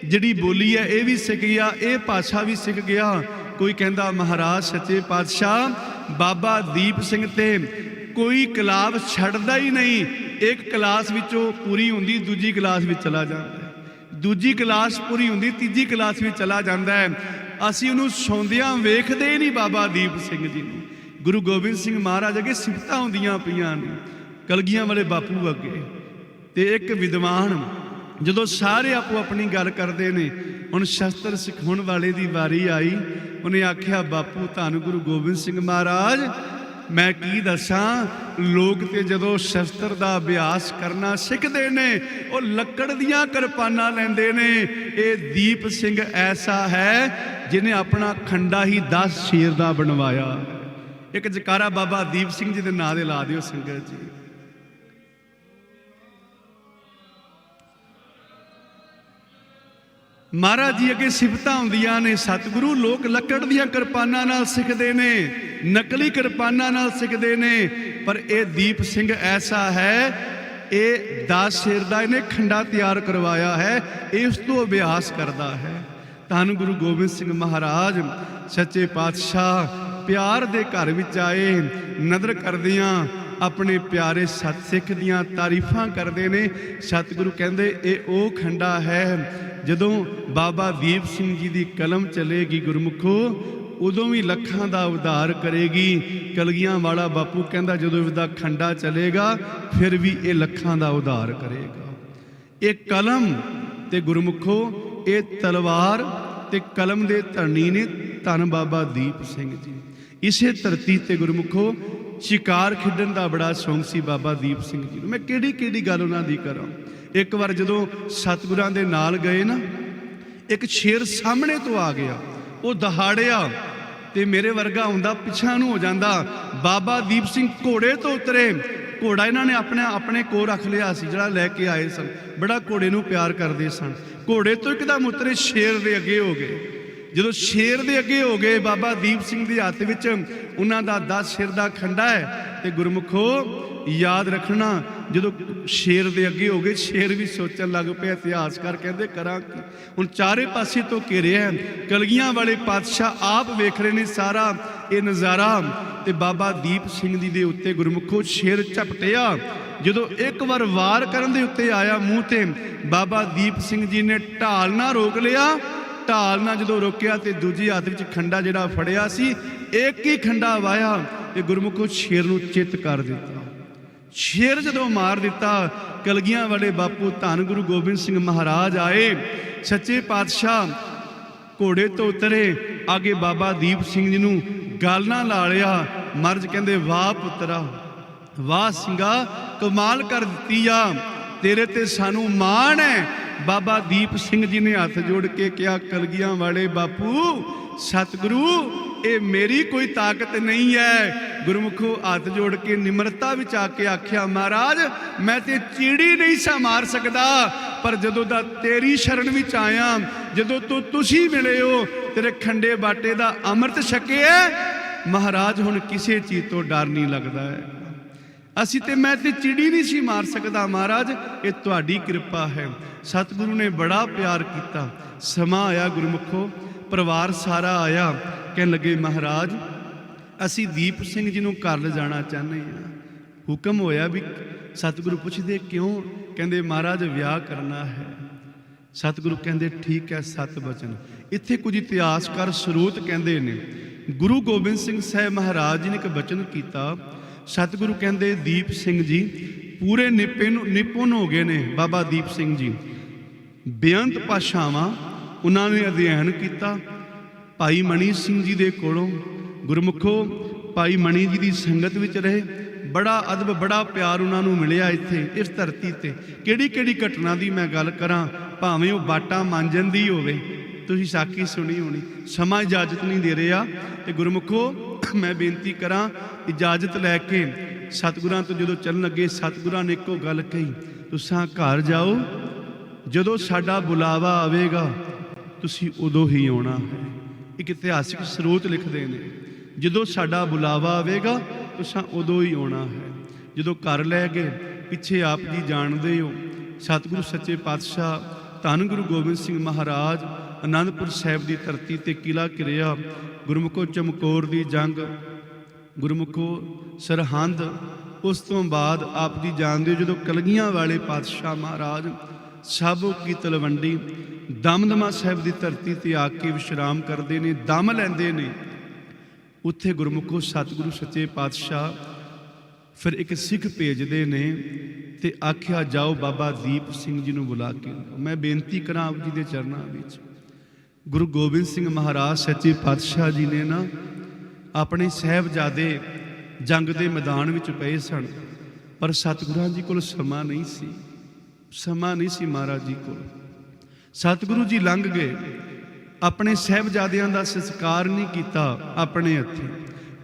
ਜਿਹੜੀ ਬੋਲੀ ਹੈ ਇਹ ਵੀ ਸਿੱਖ ਗਿਆ, ਇਹ ਭਾਸ਼ਾ ਵੀ ਸਿੱਖ ਗਿਆ। ਕੋਈ ਕਹਿੰਦਾ, ਮਹਾਰਾਜ, ਸੱਚੇ ਪਾਤਸ਼ਾਹ, ਬਾਬਾ ਦੀਪ ਸਿੰਘ ਤੇ ਕੋਈ ਕਲਾਬ ਛੱਡਦਾ ਹੀ ਨਹੀਂ। ਇੱਕ ਕਲਾਸ ਵਿੱਚੋਂ ਪੂਰੀ ਹੁੰਦੀ, ਦੂਜੀ ਕਲਾਸ ਵਿੱਚ ਚਲਾ ਜਾਂਦਾ। ਦੂਜੀ ਕਲਾਸ ਪੂਰੀ ਹੁੰਦੀ, ਤੀਜੀ ਕਲਾਸ ਵਿੱਚ ਚਲਾ ਜਾਂਦਾ ਹੈ। ਅਸੀਂ ਉਹਨੂੰ ਸੌਂਦਿਆਂ ਵੇਖਦੇ ਹੀ ਨਹੀਂ ਬਾਬਾ ਦੀਪ ਸਿੰਘ ਜੀ ਨੂੰ। ਗੁਰੂ ਗੋਬਿੰਦ ਸਿੰਘ ਮਹਾਰਾਜ ਅੱਗੇ ਸਿਫਤਾਂ ਹੁੰਦੀਆਂ ਪਈਆਂ ਨੇ, ਕਲਗੀਆਂ ਵਾਲੇ ਬਾਪੂ ਅੱਗੇ। ਤੇ ਇੱਕ ਵਿਦਵਾਨ ਜਦੋਂ ਸਾਰੇ ਆਪੋ ਆਪਣੀ ਗੱਲ ਕਰਦੇ ਨੇ, ਹੁਣ ਸ਼ਸਤਰ ਸਿਖਾਉਣ ਵਾਲੇ ਦੀ ਵਾਰੀ ਆਈ, ਉਹਨੇ ਆਖਿਆ, ਬਾਪੂ, ਧੰਨ ਗੁਰੂ ਗੋਬਿੰਦ ਸਿੰਘ ਮਹਾਰਾਜ ਮੈਂ ਕੀ ਦੱਸਾਂ? ਲੋਕ ਤੇ ਜਦੋਂ ਸ਼ਸਤਰ ਦਾ ਅਭਿਆਸ ਕਰਨਾ ਸਿੱਖਦੇ ਨੇ, ਉਹ ਲੱਕੜ ਦੀਆਂ ਕਿਰਪਾਨਾਂ ਲੈਂਦੇ ਨੇ। ਇਹ ਦੀਪ ਸਿੰਘ ਐਸਾ ਹੈ ਜਿਨੇ ਆਪਣਾ ਖੰਡਾ ਹੀ 10 ਸ਼ੇਰ ਦਾ ਬਣਵਾਇਆ। ਇੱਕ ਜਕਾਰਾ ਬਾਬਾ ਦੀਪ ਸਿੰਘ ਜੀ ਦੇ ਨਾਂ ਦੇ ਲਾ ਦਿਓ ਸੰਗਤ ਜੀ। ਮਹਾਰਾਜ ਜੀ ਅੱਗੇ ਸਿਫਤਾਂ ਹੁੰਦੀਆਂ ਨੇ, ਸਤਿਗੁਰੂ ਲੋਕ ਲੱਕੜ ਦੀਆਂ ਕਿਰਪਾਨਾਂ ਨਾਲ ਸਿੱਖਦੇ ਨੇ, ਨਕਲੀ ਕਿਰਪਾਨਾਂ ਨਾਲ ਸਿੱਖਦੇ ਨੇ, ਪਰ ਇਹ ਦੀਪ ਸਿੰਘ ਐਸਾ ਹੈ, ਇਹ ਦਾਸ ਸਿਰ ਦਾ ਇਹਨੇ ਖੰਡਾ ਤਿਆਰ ਕਰਵਾਇਆ ਹੈ ਇਸ ਤੋਂ ਅਭਿਆਸ ਕਰਦਾ ਹੈ। ਧੰਨ ਗੁਰੂ ਗੋਬਿੰਦ ਸਿੰਘ ਮਹਾਰਾਜ, ਸੱਚੇ ਪਾਤਸ਼ਾਹ, ਪਿਆਰ ਦੇ ਘਰ ਵਿੱਚ ਆਏ, ਨਦਰ ਕਰਦਿਆਂ ਆਪਣੇ ਪਿਆਰੇ ਸਤ ਸਿੱਖ ਦੀਆਂ ਤਾਰੀਫਾਂ ਕਰਦੇ ਨੇ। ਸਤਿਗੁਰੂ ਕਹਿੰਦੇ, ਇਹ ਉਹ ਖੰਡਾ ਹੈ, ਜਦੋਂ ਬਾਬਾ ਦੀਪ ਸਿੰਘ ਜੀ ਦੀ ਕਲਮ ਚਲੇਗੀ ਗੁਰਮੁਖੋ, ਉਦੋਂ ਵੀ ਲੱਖਾਂ ਦਾ ਉਧਾਰ ਕਰੇਗੀ। ਕਲਗੀਆਂ ਵਾਲਾ ਬਾਪੂ ਕਹਿੰਦਾ, ਜਦੋਂ ਇਹਦਾ ਖੰਡਾ ਚਲੇਗਾ, ਫਿਰ ਵੀ ਇਹ ਲੱਖਾਂ ਦਾ ਉਧਾਰ ਕਰੇਗਾ। ਇਹ ਕਲਮ ਤੇ ਗੁਰਮੁਖੋ, ਇਹ ਤਲਵਾਰ ਤੇ ਕਲਮ ਦੇ ਧਰਨੀ ਨੇ ਧੰਨ ਬਾਬਾ ਦੀਪ ਸਿੰਘ ਜੀ। ਇਸੇ ਧਰਤੀ ਤੇ ਗੁਰਮੁਖੋ ਸ਼ਿਕਾਰ ਖੇਡਣ ਦਾ ਬੜਾ ਸ਼ੌਂਕ ਸੀ ਬਾਬਾ ਦੀਪ ਸਿੰਘ ਜੀ ਨੂੰ। ਮੈਂ ਕਿਹੜੀ ਕਿਹੜੀ ਗੱਲ ਉਹਨਾਂ ਦੀ ਕਰਾਂ? ਇੱਕ ਵਾਰ ਜਦੋਂ ਸਤਿਗੁਰਾਂ ਦੇ ਨਾਲ ਗਏ ਨਾ, ਇੱਕ ਸ਼ੇਰ ਸਾਹਮਣੇ ਤੋਂ ਆ ਗਿਆ। ਉਹ ਦਹਾੜਿਆ ਤੇ ਮੇਰੇ ਵਰਗਾ ਹੁੰਦਾ ਪਿਛਾਂ ਨੂੰ ਹੋ ਜਾਂਦਾ। ਬਾਬਾ ਦੀਪ ਸਿੰਘ ਘੋੜੇ ਤੋਂ ਉਤਰੇ। ਘੋੜਾ ਇਹਨਾਂ ਨੇ ਆਪਣੇ ਆਪਣੇ ਕੋਲ ਰੱਖ ਲਿਆ ਸੀ, ਜਿਹੜਾ ਲੈ ਕੇ ਆਏ ਸਨ। ਬੜਾ ਘੋੜੇ ਨੂੰ ਪਿਆਰ ਕਰਦੇ ਸਨ। ਘੋੜੇ ਤੋਂ ਇੱਕਦਮ ਉਤਰੇ, ਸ਼ੇਰ ਦੇ ਅੱਗੇ ਹੋ ਗਏ। ਜਦੋਂ ਸ਼ੇਰ ਦੇ ਅੱਗੇ ਹੋ ਗਏ, ਬਾਬਾ ਦੀਪ ਸਿੰਘ ਦੇ ਹੱਥ ਵਿੱਚ ਉਹਨਾਂ ਦਾ 10 ਸਿਰ ਦਾ ਖੰਡਾ ਹੈ ਤੇ ਗੁਰਮੁਖੋ, ਯਾਦ ਰੱਖਣਾ, ਜਦੋਂ ਸ਼ੇਰ ਦੇ ਅੱਗੇ ਹੋ ਗਏ, ਸ਼ੇਰ ਵੀ ਸੋਚਣ ਲੱਗ ਪਿਆ ਇਤਿਹਾਸਕਾਰ ਕਹਿੰਦੇ ਕਰਾਂ ਕੀ। ਹੁਣ ਚਾਰੇ ਪਾਸੇ ਤੋਂ ਘੇਰਿਆ ਕਲਗੀਆਂ ਵਾਲੇ ਪਾਤਸ਼ਾਹ ਆਪ ਵੇਖ ਰਹੇ ਨੇ ਸਾਰਾ ਇਹ ਨਜ਼ਾਰਾ ਤੇ ਬਾਬਾ ਦੀਪ ਸਿੰਘ ਜੀ ਦੇ ਉੱਤੇ ਗੁਰਮੁਖੋ ਸ਼ੇਰ ਝਪਟਿਆ। ਜਦੋਂ ਇੱਕ ਵਾਰ ਵਾਰ ਕਰਨ ਦੇ ਉੱਤੇ ਆਇਆ ਮੂੰਹ ਤੇ, ਬਾਬਾ ਦੀਪ ਸਿੰਘ ਜੀ ਨੇ ਢਾਲ ਨਾ ਰੋਕ ਲਿਆ ਢਾਲ ਨਾਲ ਜਦੋਂ ਰੋਕਿਆ ਤੇ ਦੂਜੀ ਹੱਥ ਵਿੱਚ ਖੰਡਾ ਜਿਹੜਾ ਫੜਿਆ ਸੀ, ਇੱਕ ਹੀ ਖੰਡਾ ਵਾਇਆ ਤੇ ਗੁਰਮੁਖੋ ਸ਼ੇਰ ਨੂੰ ਚਿੱਤ ਕਰ ਦਿੱਤਾ। ਸ਼ੇਰ ਜਦੋਂ ਮਾਰ ਦਿੱਤਾ, ਕਲਗੀਆਂ ਵਾਲੇ ਬਾਪੂ ਧੰਨ ਗੁਰੂ ਗੋਬਿੰਦ ਸਿੰਘ ਮਹਾਰਾਜ ਆਏ, ਸੱਚੇ ਪਾਤਸ਼ਾਹ ਘੋੜੇ ਤੋਂ ਉਤਰੇ ਆਗੇ ਬਾਬਾ ਦੀਪ ਸਿੰਘ ਜੀ ਨੂੰ ਗੱਲ ਨਾ ਲਾ ਲਿਆ ਮਰਜ ਕਹਿੰਦੇ ਵਾਹ ਪੁੱਤਰਾ, ਵਾਹ ਸਿੰਘਾ, ਕਮਾਲ ਕਰ ਦਿੱਤੀ ਆ, ਤੇਰੇ ਤੇ ਸਾਨੂੰ ਮਾਣ ਹੈ ਬਾਬਾ ਦੀਪ ਸਿੰਘ ਜੀ ਨੇ ਹੱਥ ਜੋੜ ਕੇ ਕਿਹਾ, ਕਲਗੀਆਂ ਵਾਲੇ ਬਾਪੂ, ਸਤਿਗੁਰੂ, ਇਹ ਮੇਰੀ ਕੋਈ ਤਾਕਤ ਨਹੀਂ ਹੈ। ਗੁਰਮੁਖੋ ਹੱਥ ਜੋੜ ਕੇ ਨਿਮਰਤਾ ਵਿੱਚ ਆ ਕੇ ਆਖਿਆ, ਮਹਾਰਾਜ, ਮੈਂ ਤੇ ਚੀੜੀ ਨਹੀਂ ਸਾ ਮਾਰ ਸਕਦਾ, ਪਰ ਜਦੋਂ ਦਾ ਤੇਰੀ ਸ਼ਰਨ ਵਿੱਚ ਆਇਆ, ਜਦੋਂ ਤੋਂ ਤੁਸੀਂ ਮਿਲੇ ਹੋ, ਤੇਰੇ ਖੰਡੇ ਬਾਟੇ ਦਾ ਅੰਮ੍ਰਿਤ ਛਕਿਆ, ਮਹਾਰਾਜ ਹੁਣ ਕਿਸੇ ਚੀਜ਼ ਤੋਂ ਡਰ ਨਹੀਂ ਲੱਗਦਾ ਹੈ। ਅਸੀਂ ਤੇ ਮੈਂ ਤੇ ਚਿੜੀ ਨਹੀਂ ਸੀ ਮਾਰ ਸਕਦਾ ਮਹਾਰਾਜ, ਇਹ ਤੁਹਾਡੀ ਕਿਰਪਾ ਹੈ। ਸਤਿਗੁਰੂ ਨੇ ਬੜਾ ਪਿਆਰ ਕੀਤਾ। ਸਮਾਂ ਆਇਆ ਗੁਰਮੁਖੋ, ਪਰਿਵਾਰ ਸਾਰਾ ਆਇਆ। ਕਹਿਣ ਲੱਗੇ, ਮਹਾਰਾਜ, ਅਸੀਂ ਦੀਪ ਸਿੰਘ ਜੀ ਨੂੰ ਘਰ ਲਿਜਾਣਾ ਚਾਹੁੰਦੇ ਹਾਂ। ਹੁਕਮ ਹੋਇਆ ਵੀ ਸਤਿਗੁਰੂ ਪੁੱਛਦੇ, ਕਿਉਂ? ਕਹਿੰਦੇ, ਮਹਾਰਾਜ, ਵਿਆਹ ਕਰਨਾ ਹੈ। ਸਤਿਗੁਰੂ ਕਹਿੰਦੇ, ਠੀਕ ਹੈ, ਸਤ ਬਚਨ। ਇੱਥੇ ਕੁਝ ਇਤਿਹਾਸਕਾਰ ਸਰੋਤ ਕਹਿੰਦੇ ਨੇ, ਗੁਰੂ ਗੋਬਿੰਦ ਸਿੰਘ ਸਾਹਿਬ ਮਹਾਰਾਜ ਜੀ ਨੇ ਇੱਕ ਬਚਨ ਕੀਤਾ ਸਤਿਗੁਰੂ ਕਹਿੰਦੇ, ਦੀਪ ਸਿੰਘ ਜੀ, ਪੂਰੇ ਨਿਪੁੰਨ ਨਿਪੁੰਨ ਹੋ ਗਏ ਨੇ ਬਾਬਾ ਦੀਪ ਸਿੰਘ ਜੀ। ਬੇਅੰਤ ਭਾਸ਼ਾਵਾਂ ਉਹਨਾਂ ਨੇ ਅਧਿਐਨ ਕੀਤਾ। ਭਾਈ ਮਣੀ ਸਿੰਘ ਜੀ ਦੇ ਕੋਲੋਂ ਗੁਰਮੁਖੋ, ਭਾਈ ਮਣੀ ਜੀ ਦੀ ਸੰਗਤ ਵਿੱਚ ਰਹੇ। ਬੜਾ ਅਦਬ, ਬੜਾ ਪਿਆਰ ਉਹਨਾਂ ਨੂੰ ਮਿਲਿਆ ਇੱਥੇ, ਇਸ ਧਰਤੀ ਤੇ। ਕਿਹੜੀ ਕਿਹੜੀ ਘਟਨਾ ਦੀ ਮੈਂ ਗੱਲ ਕਰਾਂ, ਭਾਵੇਂ ਉਹ ਬਾਟਾ ਮਾਂਜਣ ਦੀ ਹੋਵੇ। ਤੁਸੀਂ ਸਾਖੀ ਸੁਣੀ ਹੋਣੀ। ਸਮਾਂ ਇਜਾਜ਼ਤ ਨਹੀਂ ਦੇ ਰਿਹਾ। ਤੇ ਗੁਰਮੁਖੋ ਮੈਂ ਬੇਨਤੀ ਕਰਾਂ, ਇਜਾਜ਼ਤ ਲੈ ਕੇ ਸਤਿਗੁਰਾਂ ਤੋਂ ਜਦੋਂ ਚੱਲਣ ਲੱਗੇ, ਸਤਿਗੁਰਾਂ ਨੇ ਇੱਕੋ ਗੱਲ ਕਹੀ, ਤੁਸੀਂ ਘਰ ਜਾਓ, ਜਦੋਂ ਸਾਡਾ ਬੁਲਾਵਾ ਆਵੇਗਾ, ਤੁਸੀਂ ਉਦੋਂ ਹੀ ਆਉਣਾ। ਹੈ ਇੱਕ ਇਤਿਹਾਸਿਕ ਸਰੋਤ ਲਿਖਦੇ ਨੇ, ਜਦੋਂ ਸਾਡਾ ਬੁਲਾਵਾ ਆਵੇਗਾ, ਤੁਸੀਂ ਉਦੋਂ ਹੀ ਆਉਣਾ ਹੈ। ਜਦੋਂ ਘਰ ਲੈ ਗਏ ਪਿੱਛੇ ਆਪ ਜੀ ਜਾਣਦੇ ਹੋ, ਸਤਿਗੁਰੂ ਸੱਚੇ ਪਾਤਸ਼ਾਹ, ਧੰਨ ਗੁਰੂ ਗੋਬਿੰਦ ਸਿੰਘ ਮਹਾਰਾਜ ਆਨੰਦਪੁਰ ਸਾਹਿਬ ਦੀ ਧਰਤੀ ਤੇ ਕਿਲਾ ਕਿਰਿਆ ਗੁਰਮੁਖੋ ਚਮਕੌਰ ਦੀ ਜੰਗ। ਗੁਰਮੁਖੋ ਸਰਹੰਦ, ਉਸ ਤੋਂ ਬਾਅਦ ਆਪ ਜੀ ਜਾਣਦੇ ਜਦੋਂ ਕਲਗੀਆਂ ਵਾਲੇ ਪਾਤਸ਼ਾਹ ਮਹਾਰਾਜ ਸਾਬੋ ਕੀ ਤਲਵੰਡੀ ਦਮਦਮਾ ਸਾਹਿਬ ਦੀ ਧਰਤੀ ਤੇ ਆ ਕੇ ਵਿਸ਼ਰਾਮ ਕਰਦੇ ਨੇ, ਦਮ ਲੈਂਦੇ ਨੇ, ਉੱਥੇ ਗੁਰਮੁਖੋ ਸਤਿਗੁਰੂ ਸੱਚੇ ਪਾਤਸ਼ਾਹ ਫਿਰ ਇੱਕ ਸਿੱਖ ਭੇਜਦੇ ਨੇ ਤੇ ਆਖਿਆ, ਜਾਓ ਬਾਬਾ ਦੀਪ ਸਿੰਘ ਜੀ ਨੂੰ ਬੁਲਾ ਕੇ ਮੈਂ ਬੇਨਤੀ ਕਰਾਂ ਆਪ ਜੀ ਦੇ ਚਰਨਾਂ ਵਿੱਚ। ਗੁਰੂ ਗੋਬਿੰਦ ਸਿੰਘ ਮਹਾਰਾਜ ਸੱਚੇ ਪਾਤਸ਼ਾਹ ਜੀ ਨੇ ਨਾ ਆਪਣੇ ਸਹਿਬਜ਼ਾਦੇ ਜੰਗ ਦੇ ਮੈਦਾਨ ਵਿੱਚ ਪਏ ਸਨ, ਪਰ ਸਤਿਗੁਰਾਂ ਜੀ ਕੋਲ ਸਮਾਂ ਨਹੀਂ ਸੀ, ਸਮਾਂ ਨਹੀਂ ਸੀ ਮਹਾਰਾਜ ਜੀ ਕੋਲ। ਸਤਿਗੁਰੂ ਜੀ ਲੰਘ ਗਏ, ਆਪਣੇ ਸਹਿਬਜ਼ਾਦਿਆਂ ਦਾ ਸੰਸਕਾਰ ਨਹੀਂ ਕੀਤਾ ਆਪਣੇ ਹੱਥੀਂ,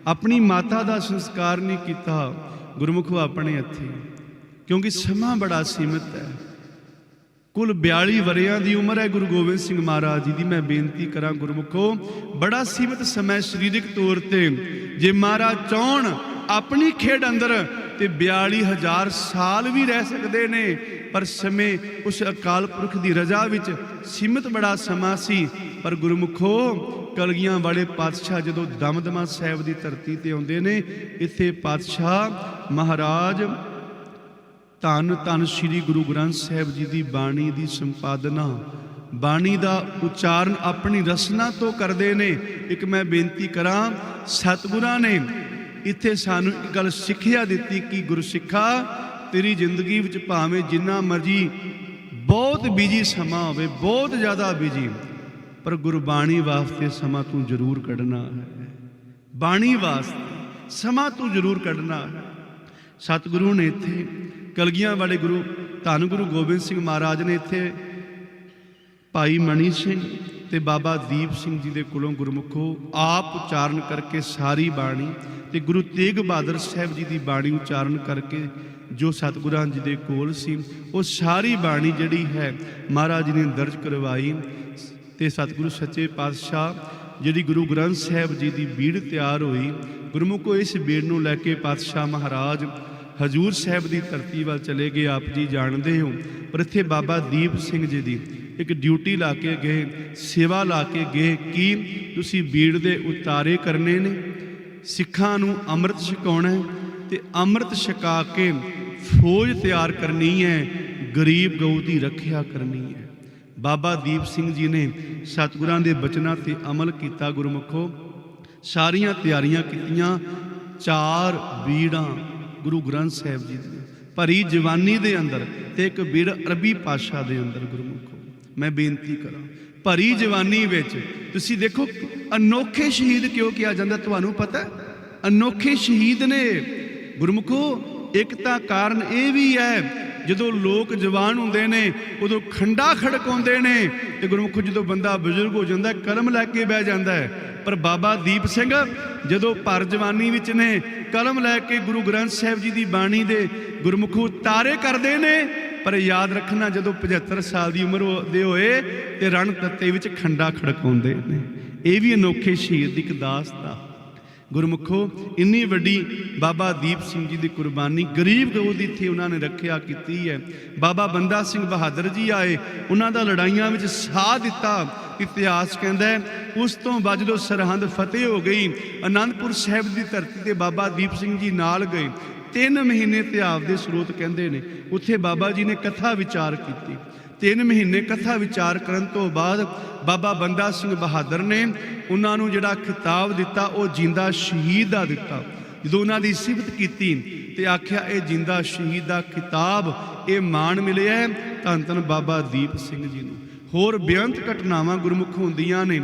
ਆਪਣੀ ਮਾਤਾ ਦਾ ਸੰਸਕਾਰ ਨਹੀਂ ਕੀਤਾ ਗੁਰਮੁਖੋ ਆਪਣੇ ਹੱਥੀਂ, ਕਿਉਂਕਿ ਸਮਾਂ ਬੜਾ ਸੀਮਿਤ ਹੈ। ਕੁੱਲ 42 ਵਰਿਆਂ ਦੀ ਉਮਰ ਹੈ। ਗੁਰੂ ਗੋਬਿੰਦ ਸਿੰਘ ਮਹਾਰਾਜ ਜੀ ਦੀ ਮੈਂ ਬੇਨਤੀ ਕਰਾਂ ਗੁਰਮੁਖੋ, ਬੜਾ ਸੀਮਿਤ ਸਮਾਂ ਸਰੀਰਕ ਤੌਰ ਤੇ। ਜੇ ਮਹਾਰਾਜ ਚਾਹਣ ਆਪਣੀ ਖੇਡ ਅੰਦਰ, ਤੇ 42000 ਸਾਲ ਵੀ ਰਹਿ ਸਕਦੇ ਨੇ। ਪਰ ਸਮੇਂ ਉਸ ਅਕਾਲ ਪੁਰਖ ਦੀ ਰਜ਼ਾ ਵਿੱਚ ਸੀਮਿਤ ਬੜਾ ਸਮਾਂ ਸੀ। ਪਰ ਗੁਰਮੁਖੋ, ਕਲਗੀਆਂ ਵਾਲੇ ਪਾਤਸ਼ਾਹ ਜਦੋਂ ਦਮਦਮਾ ਸਾਹਿਬ ਦੀ ਧਰਤੀ ਤੇ ਆਉਂਦੇ ਨੇ, ਇੱਥੇ ਪਾਤਸ਼ਾਹ ਮਹਾਰਾਜ ਧੰਨ ਧੰਨ ਸ੍ਰੀ ਗੁਰੂ ਗ੍ਰੰਥ ਸਾਹਿਬ ਜੀ ਦੀ ਬਾਣੀ ਦੀ ਸੰਪਾਦਨਾ। ਬਾਣੀ ਦਾ ਉਚਾਰਨ ਆਪਣੀ ਰਸਨਾ ਤੋਂ ਕਰਦੇ ਨੇ। ਇੱਕ ਮੈਂ ਬੇਨਤੀ ਕਰਾਂ, ਸਤਿਗੁਰਾਂ ਨੇ ਇੱਥੇ ਸਾਨੂੰ ਇੱਕ ਗੱਲ ਸਿੱਖਿਆ ਦਿੱਤੀ ਕਿ ਗੁਰਸਿੱਖਾ ਤੇਰੀ ਜ਼ਿੰਦਗੀ ਵਿੱਚ ਭਾਵੇਂ ਜਿੰਨਾ ਮਰਜ਼ੀ ਬਹੁਤ ਬਿਜ਼ੀ ਸਮਾਂ ਹੋਵੇ, ਬਹੁਤ ਜ਼ਿਆਦਾ ਬਿਜ਼ੀ ਪਰ ਗੁਰਬਾਣੀ ਵਾਸਤੇ ਸਮਾਂ ਤੂੰ ਜ਼ਰੂਰ ਕੱਢਣਾ ਹੈ। ਬਾਣੀ ਵਾਸਤੇ ਸਮਾਂ ਤੂੰ ਜ਼ਰੂਰ ਕੱਢਣਾ ਹੈ। ਸਤਿਗੁਰੂ ਨੇ ਇੱਥੇ ਕਲਗੀਆਂ ਵਾਲੇ ਗੁਰੂ, ਧੰਨ ਗੁਰੂ ਗੋਬਿੰਦ ਸਿੰਘ ਮਹਾਰਾਜ ਨੇ ਇੱਥੇ ਭਾਈ ਮਣੀ ਸਿੰਘ ਤੇ ਬਾਬਾ ਦੀਪ ਸਿੰਘ ਜੀ ਦੇ ਕੋਲੋਂ ਗੁਰਮੁਖੋ ਆਪ ਉਚਾਰਨ ਕਰਕੇ ਸਾਰੀ ਬਾਣੀ ਤੇ ਗੁਰੂ ਤੇਗ ਬਹਾਦਰ ਸਾਹਿਬ ਜੀ ਦੀ ਬਾਣੀ ਉਚਾਰਨ ਕਰਕੇ ਜੋ ਸਤਿਗੁਰਾਂ ਜੀ ਦੇ ਕੋਲ ਸੀ, ਉਹ ਸਾਰੀ ਬਾਣੀ ਜਿਹੜੀ ਹੈ ਮਹਾਰਾਜ ਨੇ ਦਰਜ ਕਰਵਾਈ ਤੇ ਸਤਿਗੁਰੂ ਸੱਚੇ ਪਾਤਸ਼ਾਹ ਜਿਹੜੀ ਗੁਰੂ ਗ੍ਰੰਥ ਸਾਹਿਬ ਜੀ ਦੀ ਬੀੜ ਤਿਆਰ ਹੋਈ, ਗੁਰਮੁਖੋ ਇਸ ਬੀੜ ਨੂੰ ਲੈ ਕੇ ਪਾਤਸ਼ਾਹ ਮਹਾਰਾਜ ਹਜੂਰ ਸਾਹਿਬ ਦੀ ਧਰਤੀ ਵੱਲ ਚਲੇ ਗਏ, ਆਪ ਜੀ ਜਾਣਦੇ ਹੋ। ਪਰ ਇੱਥੇ ਬਾਬਾ ਦੀਪ ਸਿੰਘ ਜੀ ਦੀ ਇੱਕ ਡਿਊਟੀ ਲਾ ਕੇ ਗਏ, ਸੇਵਾ ਲਾ ਕੇ ਗਏ, ਕਿ ਤੁਸੀਂ ਬੀੜ ਦੇ ਉਤਾਰੇ ਕਰਨੇ ਨੇ? ਸਿੱਖਾਂ ਨੂੰ ਅੰਮ੍ਰਿਤ ਛਕਾਉਣਾ ਹੈ ਤੇ ਅੰਮ੍ਰਿਤ ਛਕਾ ਕੇ ਫੌਜ ਤਿਆਰ ਕਰਨੀ ਹੈ, ਗਰੀਬ ਗਊ ਦੀ ਰੱਖਿਆ ਕਰਨੀ ਹੈ। ਬਾਬਾ ਦੀਪ ਸਿੰਘ ਜੀ ਨੇ ਸਤਿਗੁਰਾਂ ਦੇ ਬਚਨਾਂ ਤੇ ਅਮਲ ਕੀਤਾ, ਗੁਰਮੁਖੋ। ਸਾਰੀਆਂ ਤਿਆਰੀਆਂ ਕੀਤੀਆਂ, ਚਾਰ ਬੀੜਾਂ ਗੁਰੂ ਗ੍ਰੰਥ ਸਾਹਿਬ ਜੀ ਦੀਆਂ ਭਰੀ ਜਵਾਨੀ ਦੇ ਅੰਦਰ ਤੇ ਇੱਕ ਬੀੜ ਅਰਬੀ ਭਾਸ਼ਾ ਦੇ ਅੰਦਰ ਗੁਰਮੁਖੋ ਮੈਂ ਬੇਨਤੀ ਕਰਾਂ, ਭਰੀ ਜਵਾਨੀ ਵਿੱਚ ਤੁਸੀਂ ਦੇਖੋ, ਅਨੋਖੇ ਸ਼ਹੀਦ ਕਿਉਂ ਕਿਹਾ ਜਾਂਦਾ ਤੁਹਾਨੂੰ ਪਤਾ? ਅਨੋਖੇ ਸ਼ਹੀਦ ਨੇ, ਗੁਰਮੁਖੋ ਇੱਕ ਤਾਂ ਕਾਰਨ ਇਹ ਵੀ ਹੈ ਜਦੋਂ ਲੋਕ ਜਵਾਨ ਹੁੰਦੇ ਨੇ, ਉਦੋਂ ਖੰਡਾ ਖੜਕਾਉਂਦੇ ਨੇ, ਤੇ ਗੁਰਮੁਖ ਜਦੋਂ ਬੰਦਾ ਬਜ਼ੁਰਗ ਹੋ ਜਾਂਦਾ, ਕਲਮ ਲੈ ਕੇ ਬਹਿ ਜਾਂਦਾ ਹੈ। ਪਰ ਬਾਬਾ ਦੀਪ ਸਿੰਘ ਜਦੋਂ ਭਰ ਜਵਾਨੀ ਵਿੱਚ ਨੇ, ਕਲਮ ਲੈ ਕੇ ਗੁਰੂ ਗ੍ਰੰਥ ਸਾਹਿਬ ਜੀ ਦੀ ਬਾਣੀ ਦੇ ਗੁਰਮੁਖੋ ਤਾਰੇ ਕਰਦੇ ਨੇ, ਪਰ ਯਾਦ ਰੱਖਣਾ ਜਦੋਂ 75 ਸਾਲ ਦੀ ਉਮਰ ਦੇ ਹੋਏ, ਤੇ ਰਣ ਤੱਤੇ ਵਿੱਚ ਖੰਡਾ ਖੜਕਾਉਂਦੇ ਨੇ। ਇਹ ਵੀ ਅਨੋਖੇ ਸ਼ਹੀਦ ਦੀ ਇੱਕ ਦਾਸਤਾ ਗੁਰਮੁਖੋ, ਇੰਨੀ ਵੱਡੀ ਬਾਬਾ ਦੀਪ ਸਿੰਘ ਜੀ ਦੀ ਕੁਰਬਾਨੀ ਗਰੀਬ ਗਊ ਦੀ ਇੱਥੇ ਉਹਨਾਂ ਨੇ ਰੱਖਿਆ ਕੀਤੀ ਹੈ। ਬਾਬਾ ਬੰਦਾ ਸਿੰਘ ਬਹਾਦਰ ਜੀ ਆਏ, ਉਹਨਾਂ ਦਾ ਲੜਾਈਆਂ ਵਿੱਚ ਸਾਥ ਦਿੱਤਾ। ਇਤਿਹਾਸ ਕਹਿੰਦਾ ਉਸ ਤੋਂ ਬਾਅਦ ਜਦੋਂ ਸਰਹੰਦ ਫਤਿਹ ਹੋ ਗਈ, ਅਨੰਦਪੁਰ ਸਾਹਿਬ ਦੀ ਧਰਤੀ ਤੇ ਬਾਬਾ ਦੀਪ ਸਿੰਘ ਜੀ ਨਾਲ ਗਏ। ਤਿੰਨ ਮਹੀਨੇ ਇਤਿਹਾਸ ਦੇ ਸਰੋਤ ਕਹਿੰਦੇ ਨੇ, ਉੱਥੇ ਬਾਬਾ ਜੀ ਨੇ ਕਥਾ ਵਿਚਾਰ ਕੀਤੀ। ਤਿੰਨ ਮਹੀਨੇ ਕਥਾ ਵਿਚਾਰ ਕਰਨ ਤੋਂ ਬਾਅਦ ਬਾਬਾ ਬੰਦਾ ਸਿੰਘ ਬਹਾਦਰ ਨੇ ਉਹਨਾਂ ਨੂੰ ਜਿਹੜਾ ਖਿਤਾਬ ਦਿੱਤਾ, ਉਹ ਜਿੰਦਾ ਸ਼ਹੀਦ ਦਾ ਦਿੱਤਾ। ਜਦੋਂ ਉਹਨਾਂ ਦੀ ਸਿਫਤ ਕੀਤੀ ਤੇ ਆਖਿਆ, ਇਹ ਜਿੰਦਾ ਸ਼ਹੀਦ ਦਾ ਖਿਤਾਬ, ਇਹ ਮਾਣ ਮਿਲਿਆ ਧੰਨ ਧੰਨ ਬਾਬਾ ਦੀਪ ਸਿੰਘ ਜੀ ਨੂੰ। ਹੋਰ ਬੇਅੰਤ ਘਟਨਾਵਾਂ ਗੁਰਮੁਖ ਹੁੰਦੀਆਂ ਨੇ।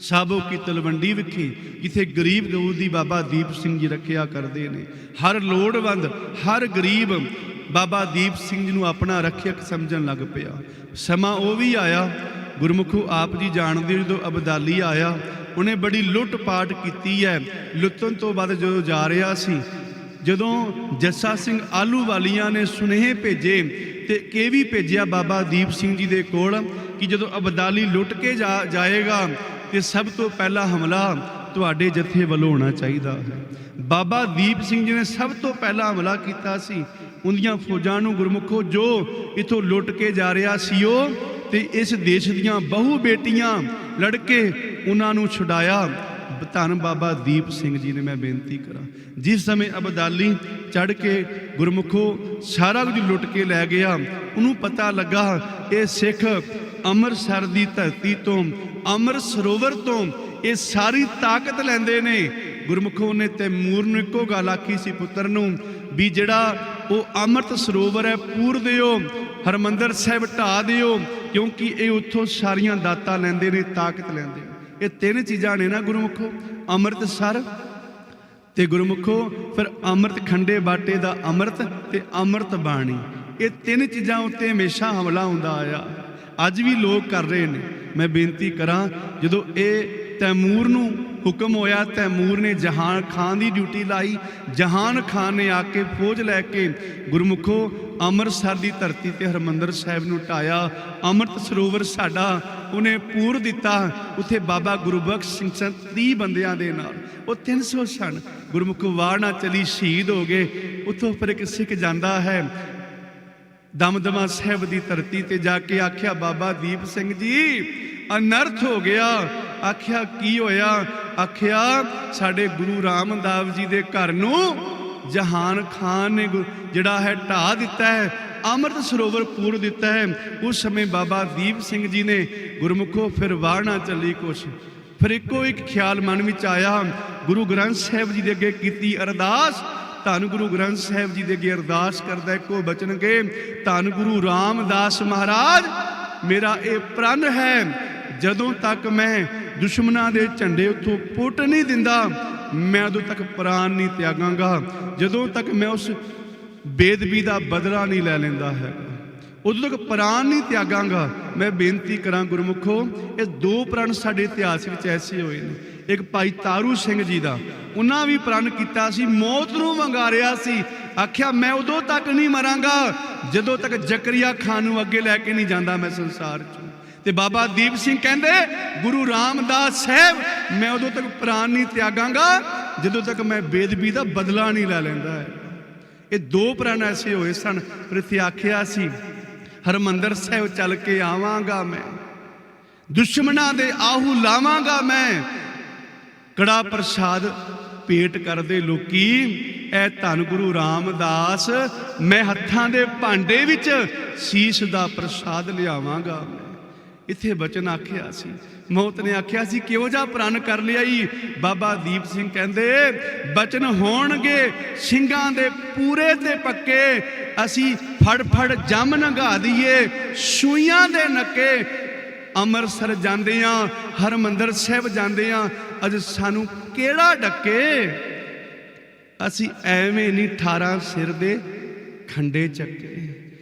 ਸਾਬੋ ਕੀ ਤਲਵੰਡੀ ਵਿਖੇ, ਜਿੱਥੇ ਗਰੀਬ ਗਊ ਦੀ ਬਾਬਾ ਦੀਪ ਸਿੰਘ ਜੀ ਰੱਖਿਆ ਕਰਦੇ ਨੇ। ਹਰ ਲੋੜਵੰਦ, ਹਰ ਗਰੀਬ ਬਾਬਾ ਦੀਪ ਸਿੰਘ ਜੀ ਨੂੰ ਆਪਣਾ ਰੱਖਿਅਕ ਸਮਝਣ ਲੱਗ ਪਿਆ। ਸਮਾਂ ਉਹ ਵੀ ਆਇਆ, ਗੁਰਮੁਖੋ ਆਪ ਜੀ ਜਾਣਦੇ ਹੋ, ਜਦੋਂ ਅਬਦਾਲੀ ਆਇਆ, ਉਹਨੇ ਬੜੀ ਲੁੱਟ ਪਾਟ ਕੀਤੀ ਹੈ। ਲੁੱਟਣ ਤੋਂ ਬਾਅਦ ਜਦੋਂ ਜਾ ਰਿਹਾ ਸੀ, ਜਦੋਂ ਜੱਸਾ ਸਿੰਘ ਆਲੂ ਵਾਲੀਆਂ ਨੇ ਸੁਨੇਹੇ ਭੇਜੇ ਤੇ ਕੇ ਵੀ ਭੇਜਿਆ ਬਾਬਾ ਦੀਪ ਸਿੰਘ ਜੀ ਦੇ ਕੋਲ ਕਿ ਜਦੋਂ ਅਬਦਾਲੀ ਲੁੱਟ ਕੇ ਜਾ, ਜਾਏਗਾ ਤੇ ਸਭ ਤੋਂ ਪਹਿਲਾ ਹਮਲਾ ਤੁਹਾਡੇ ਜਥੇ ਵੱਲੋਂ ਹੋਣਾ ਚਾਹੀਦਾ ਹੈ। ਬਾਬਾ ਦੀਪ ਸਿੰਘ ਜੀ ਨੇ ਸਭ ਤੋਂ ਪਹਿਲਾ ਹਮਲਾ ਕੀਤਾ ਸੀ। ਉਹਦੀਆਂ ਫੌਜਾਂ ਨੂੰ ਗੁਰਮੁਖੋ ਜੋ ਇਥੋਂ ਲੁੱਟ ਕੇ ਜਾ ਰਿਹਾ ਸੀ ਉਹ ਤੇ ਇਸ ਦੇਸ਼ ਦੀਆਂ ਬਹੁ ਬੇਟੀਆਂ ਲੜਕੇ ਉਹਨਾਂ ਨੂੰ ਛੁਡਾਇਆ। ਧੰਨ ਬਾਬਾ ਦੀਪ ਸਿੰਘ ਜੀ ਨੇ ਮੈਂ ਬੇਨਤੀ ਕਰਾਂ। ਜਿਸ ਸਮੇਂ ਅਬਦਾਲੀ ਚੜ ਕੇ ਗੁਰਮੁਖੋ ਸਾਰਾ ਕੁਝ ਲੁੱਟ ਕੇ ਲੈ ਗਿਆ, ਉਹਨੂੰ ਪਤਾ ਲੱਗਾ ਇਹ ਸਿੱਖ ਅੰਮ੍ਰਿਤਸਰ ਦੀ ਧਰਤੀ ਤੋਂ, ਅੰਮ੍ਰਿਤ ਸਰੋਵਰ ਤੋਂ ਇਹ ਸਾਰੀ ਤਾਕਤ ਲੈਂਦੇ ਨੇ। ਗੁਰਮੁਖੋ ਨੇ ਤੈਮੂਰ ਨੂੰ ਇੱਕੋ ਗੱਲ ਆਖੀ ਸੀ ਪੁੱਤਰ ਨੂੰ ਵੀ ਜਿਹੜਾ ਉਹ ਅੰਮ੍ਰਿਤ ਸਰੋਵਰ ਹੈ, ਪੂਰ ਦਿਓ, ਹਰਮੰਦਰ ਸਾਹਿਬ ਢਾ ਦਿਓ, ਕਿਉਂਕਿ ਇਹ ਉੱਥੋਂ ਸਾਰੀਆਂ ਦਾਤਾਂ ਲੈਂਦੇ ਨੇ, ਤਾਕਤ ਲੈਂਦੇ ਇਹ ਤਿੰਨ ਚੀਜ਼ਾਂ ਨੇ ਨਾ ਗੁਰਮੁਖੋ ਅੰਮ੍ਰਿਤਸਰ ਤੇ ਗੁਰਮੁਖੋ, ਫਿਰ ਅੰਮ੍ਰਿਤ ਖੰਡੇ ਬਾਟੇ ਦਾ ਅੰਮ੍ਰਿਤ ਤੇ ਅੰਮ੍ਰਿਤ ਬਾਣੀ। ਇਹ ਤਿੰਨ ਚੀਜ਼ਾਂ ਉੱਤੇ ਹਮੇਸ਼ਾ ਹਮਲਾ ਹੁੰਦਾ ਆਇਆ। ਅੱਜ ਵੀ ਲੋਕ ਕਰ ਰਹੇ ਨੇ। ਮੈਂ ਬੇਨਤੀ ਕਰਾਂ, ਜਦੋਂ ਇਹ ਤੈਮੂਰ ਨੂੰ ਹੁਕਮ ਹੋਇਆ, ਤੈਮੂਰ ਨੇ ਜਹਾਨ ਖਾਨ ਦੀ ਡਿਊਟੀ ਲਾਈ। ਜਹਾਨ ਖਾਨ ਨੇ ਆ ਕੇ ਫੌਜ ਲੈ ਕੇ ਗੁਰਮੁਖੋ ਅੰਮ੍ਰਿਤਸਰ ਦੀ ਧਰਤੀ ਤੇ ਹਰਮੰਦਰ ਸਾਹਿਬ ਨੂੰ ਢਾਇਆ ਅੰਮ੍ਰਿਤ ਸਰੋਵਰ ਸਾਡਾ ਉਹਨੇ ਪੂਰ ਦਿੱਤਾ। ਉੱਥੇ ਬਾਬਾ ਗੁਰਬਖਸ਼ ਸਿੰਘ ਸਨ 30 ਬੰਦਿਆਂ ਦੇ ਨਾਲ। ਉਹ 300 ਸਨ। ਗੁਰਮੁਖ ਵਾਰਨਾ ਚਲੀ, ਸ਼ਹੀਦ ਹੋ ਗਏ। ਉੱਥੋਂ ਫਿਰ ਇੱਕ ਸਿੱਖ ਜਾਂਦਾ ਹੈ, ਦਮਦਮਾ ਸਾਹਿਬ ਦੀ ਧਰਤੀ ਤੇ ਜਾ ਕੇ ਆਖਿਆ, ਬਾਬਾ ਦੀਪ ਸਿੰਘ ਜੀ, ਅਨਰਥ ਹੋ ਗਿਆ। ਆਖਿਆ, ਕੀ ਹੋਇਆ? ਆਖਿਆ, ਸਾਡੇ ਗੁਰੂ ਰਾਮਦਾਸ ਜੀ ਦੇ ਘਰ ਨੂੰ ਜਹਾਨ ਖਾਨ ਨੇ ਗੁ- ਜਿਹੜਾ ਹੈ ਢਾ ਦਿੱਤਾ ਹੈ, ਅੰਮ੍ਰਿਤ ਸਰੋਵਰ ਪੂਰ ਦਿੱਤਾ ਹੈ। ਉਸ ਸਮੇਂ ਬਾਬਾ ਦੀਪ ਸਿੰਘ ਜੀ ਨੇ ਗੁਰਮੁਖੋ ਫਿਰ ਵਾਰਨਾ ਚੱਲੀ ਕੁਛ। ਫਿਰ ਇੱਕੋ ਇੱਕ ਖਿਆਲ ਮਨ ਵਿੱਚ ਆਇਆ, ਗੁਰੂ ਗ੍ਰੰਥ ਸਾਹਿਬ ਜੀ ਦੇ ਅੱਗੇ ਕੀਤੀ ਅਰਦਾਸ। ਧੰਨ ਗੁਰੂ ਗ੍ਰੰਥ ਸਾਹਿਬ ਜੀ ਦੇ ਅੱਗੇ ਅਰਦਾਸ ਕਰਦਾ, ਇੱਕੋ ਬਚਨ ਕੇ, ਧੰਨ ਗੁਰੂ ਰਾਮਦਾਸ ਮਹਾਰਾਜ, ਮੇਰਾ ਇਹ ਪ੍ਰਣ ਹੈ ਜਦੋਂ ਤੱਕ ਮੈਂ ਦੁਸ਼ਮਣਾਂ ਦੇ ਝੰਡੇ ਉੱਥੋਂ ਪੁੱਟ ਨਹੀਂ ਦਿੰਦਾ, ਮੈਂ ਉਦੋਂ ਤੱਕ ਪ੍ਰਾਨ ਨਹੀਂ ਤਿਆਗਾਂਗਾ। ਜਦੋਂ ਤੱਕ ਮੈਂ ਉਸ ਬੇਦਬੀ ਦਾ ਬਦਲਾ ਨਹੀਂ ਲੈ ਲੈਂਦਾ ਹੈ ਉਦੋਂ ਤੱਕ ਪ੍ਰਾਨ ਨਹੀਂ ਤਿਆਗਾਂਗਾ। ਮੈਂ ਬੇਨਤੀ ਕਰਾਂ ਗੁਰਮੁਖੋ, ਇਹ ਦੋ ਪ੍ਰਣ ਸਾਡੇ ਇਤਿਹਾਸ ਵਿੱਚ ਐਸੇ ਹੋਏ ਨੇ। ਇੱਕ ਭਾਈ ਤਾਰੂ ਸਿੰਘ ਜੀ ਦਾ, ਉਹਨਾਂ ਵੀ ਪ੍ਰਣ ਕੀਤਾ ਸੀ, ਮੌਤ ਨੂੰ ਵੰਗਾਰਿਆ ਸੀ। ਆਖਿਆ, ਮੈਂ ਉਦੋਂ ਤੱਕ ਨਹੀਂ ਮਰਾਂਗਾ, ਜਦੋਂ ਤੱਕ ਜ਼ਕਰੀਆ ਖਾਨ ਨੂੰ ਅੱਗੇ ਲੈ ਕੇ ਨਹੀਂ ਜਾਂਦਾ ਮੈਂ ਸੰਸਾਰ 'ਚ। ਤੇ ਬਾਬਾ ਦੀਪ ਸਿੰਘ ਕਹਿੰਦੇ, ਗੁਰੂ ਰਾਮਦਾਸ ਸਾਹਿਬ, ਮੈਂ ਉਦੋਂ ਤੱਕ ਪ੍ਰਾਣ ਨਹੀਂ ਤਿਆਗਾਂਗਾ, ਜਦੋਂ ਤੱਕ ਮੈਂ ਬੇਦਬੀ ਦਾ ਬਦਲਾ ਨਹੀਂ ਲੈ ਲੈਂਦਾ ਹੈ। ਇਹ ਦੋ ਪ੍ਰਣ ਐਸੇ ਹੋਏ ਸਨ ਫਿਰ ਆਖਿਆ ਸੀ, ਹਰਮੰਦਰ ਸਾਹਿਬ ਚੱਲ ਕੇ ਆਵਾਂਗਾ ਮੈਂ, ਦੁਸ਼ਮਣਾਂ ਦੇ ਆਹੂ ਲਾਵਾਂਗਾ ਮੈਂ। ਕੜਾ ਪ੍ਰਸਾਦ ਪੇਟ ਕਰਦੇ ਲੋਕੀ, ਐ ਧੰਨ ਗੁਰੂ ਰਾਮਦਾਸ, ਮੈਂ ਹੱਥਾਂ ਦੇ ਭਾਂਡੇ ਵਿੱਚ ਸੀਸ ਦਾ ਪ੍ਰਸਾਦ ਲਿਆਵਾਂਗਾ ਇੱਥੇ ਬਚਨ ਆਖਿਆ ਸੀ। ਮੌਤ ਨੇ ਆਖਿਆ ਸੀ ਕਿਉਂ ਜਾ ਪ੍ਰਣ ਕਰ ਲਿਆਈ ਬਾਬਾ ਦੀਪ ਸਿੰਘ ਕਹਿੰਦੇ, ਬਚਨ ਹੋਣਗੇ ਸਿੰਘਾਂ ਦੇ ਪੂਰੇ ਤੇ ਪੱਕੇ। ਅਸੀਂ ਫੜ ਫੜ ਜੰਮ ਨਗਾ ਦਈਏ ਸੂਈਆਂ ਦੇ ਨੱਕੇ। ਅੰਮ੍ਰਿਤਸਰ ਜਾਂਦੇ ਆ, ਹਰਮੰਦਰ ਸਾਹਿਬ ਜਾਂਦੇ ਆ, ਅੱਜ ਸਾਨੂੰ ਕਿਹੜਾ ਡੱਕੇ? ਅਸੀਂ ਐਵੇਂ ਨਹੀਂ 18 ਸਿਰ ਦੇ ਖੰਡੇ ਚੱਕੇ।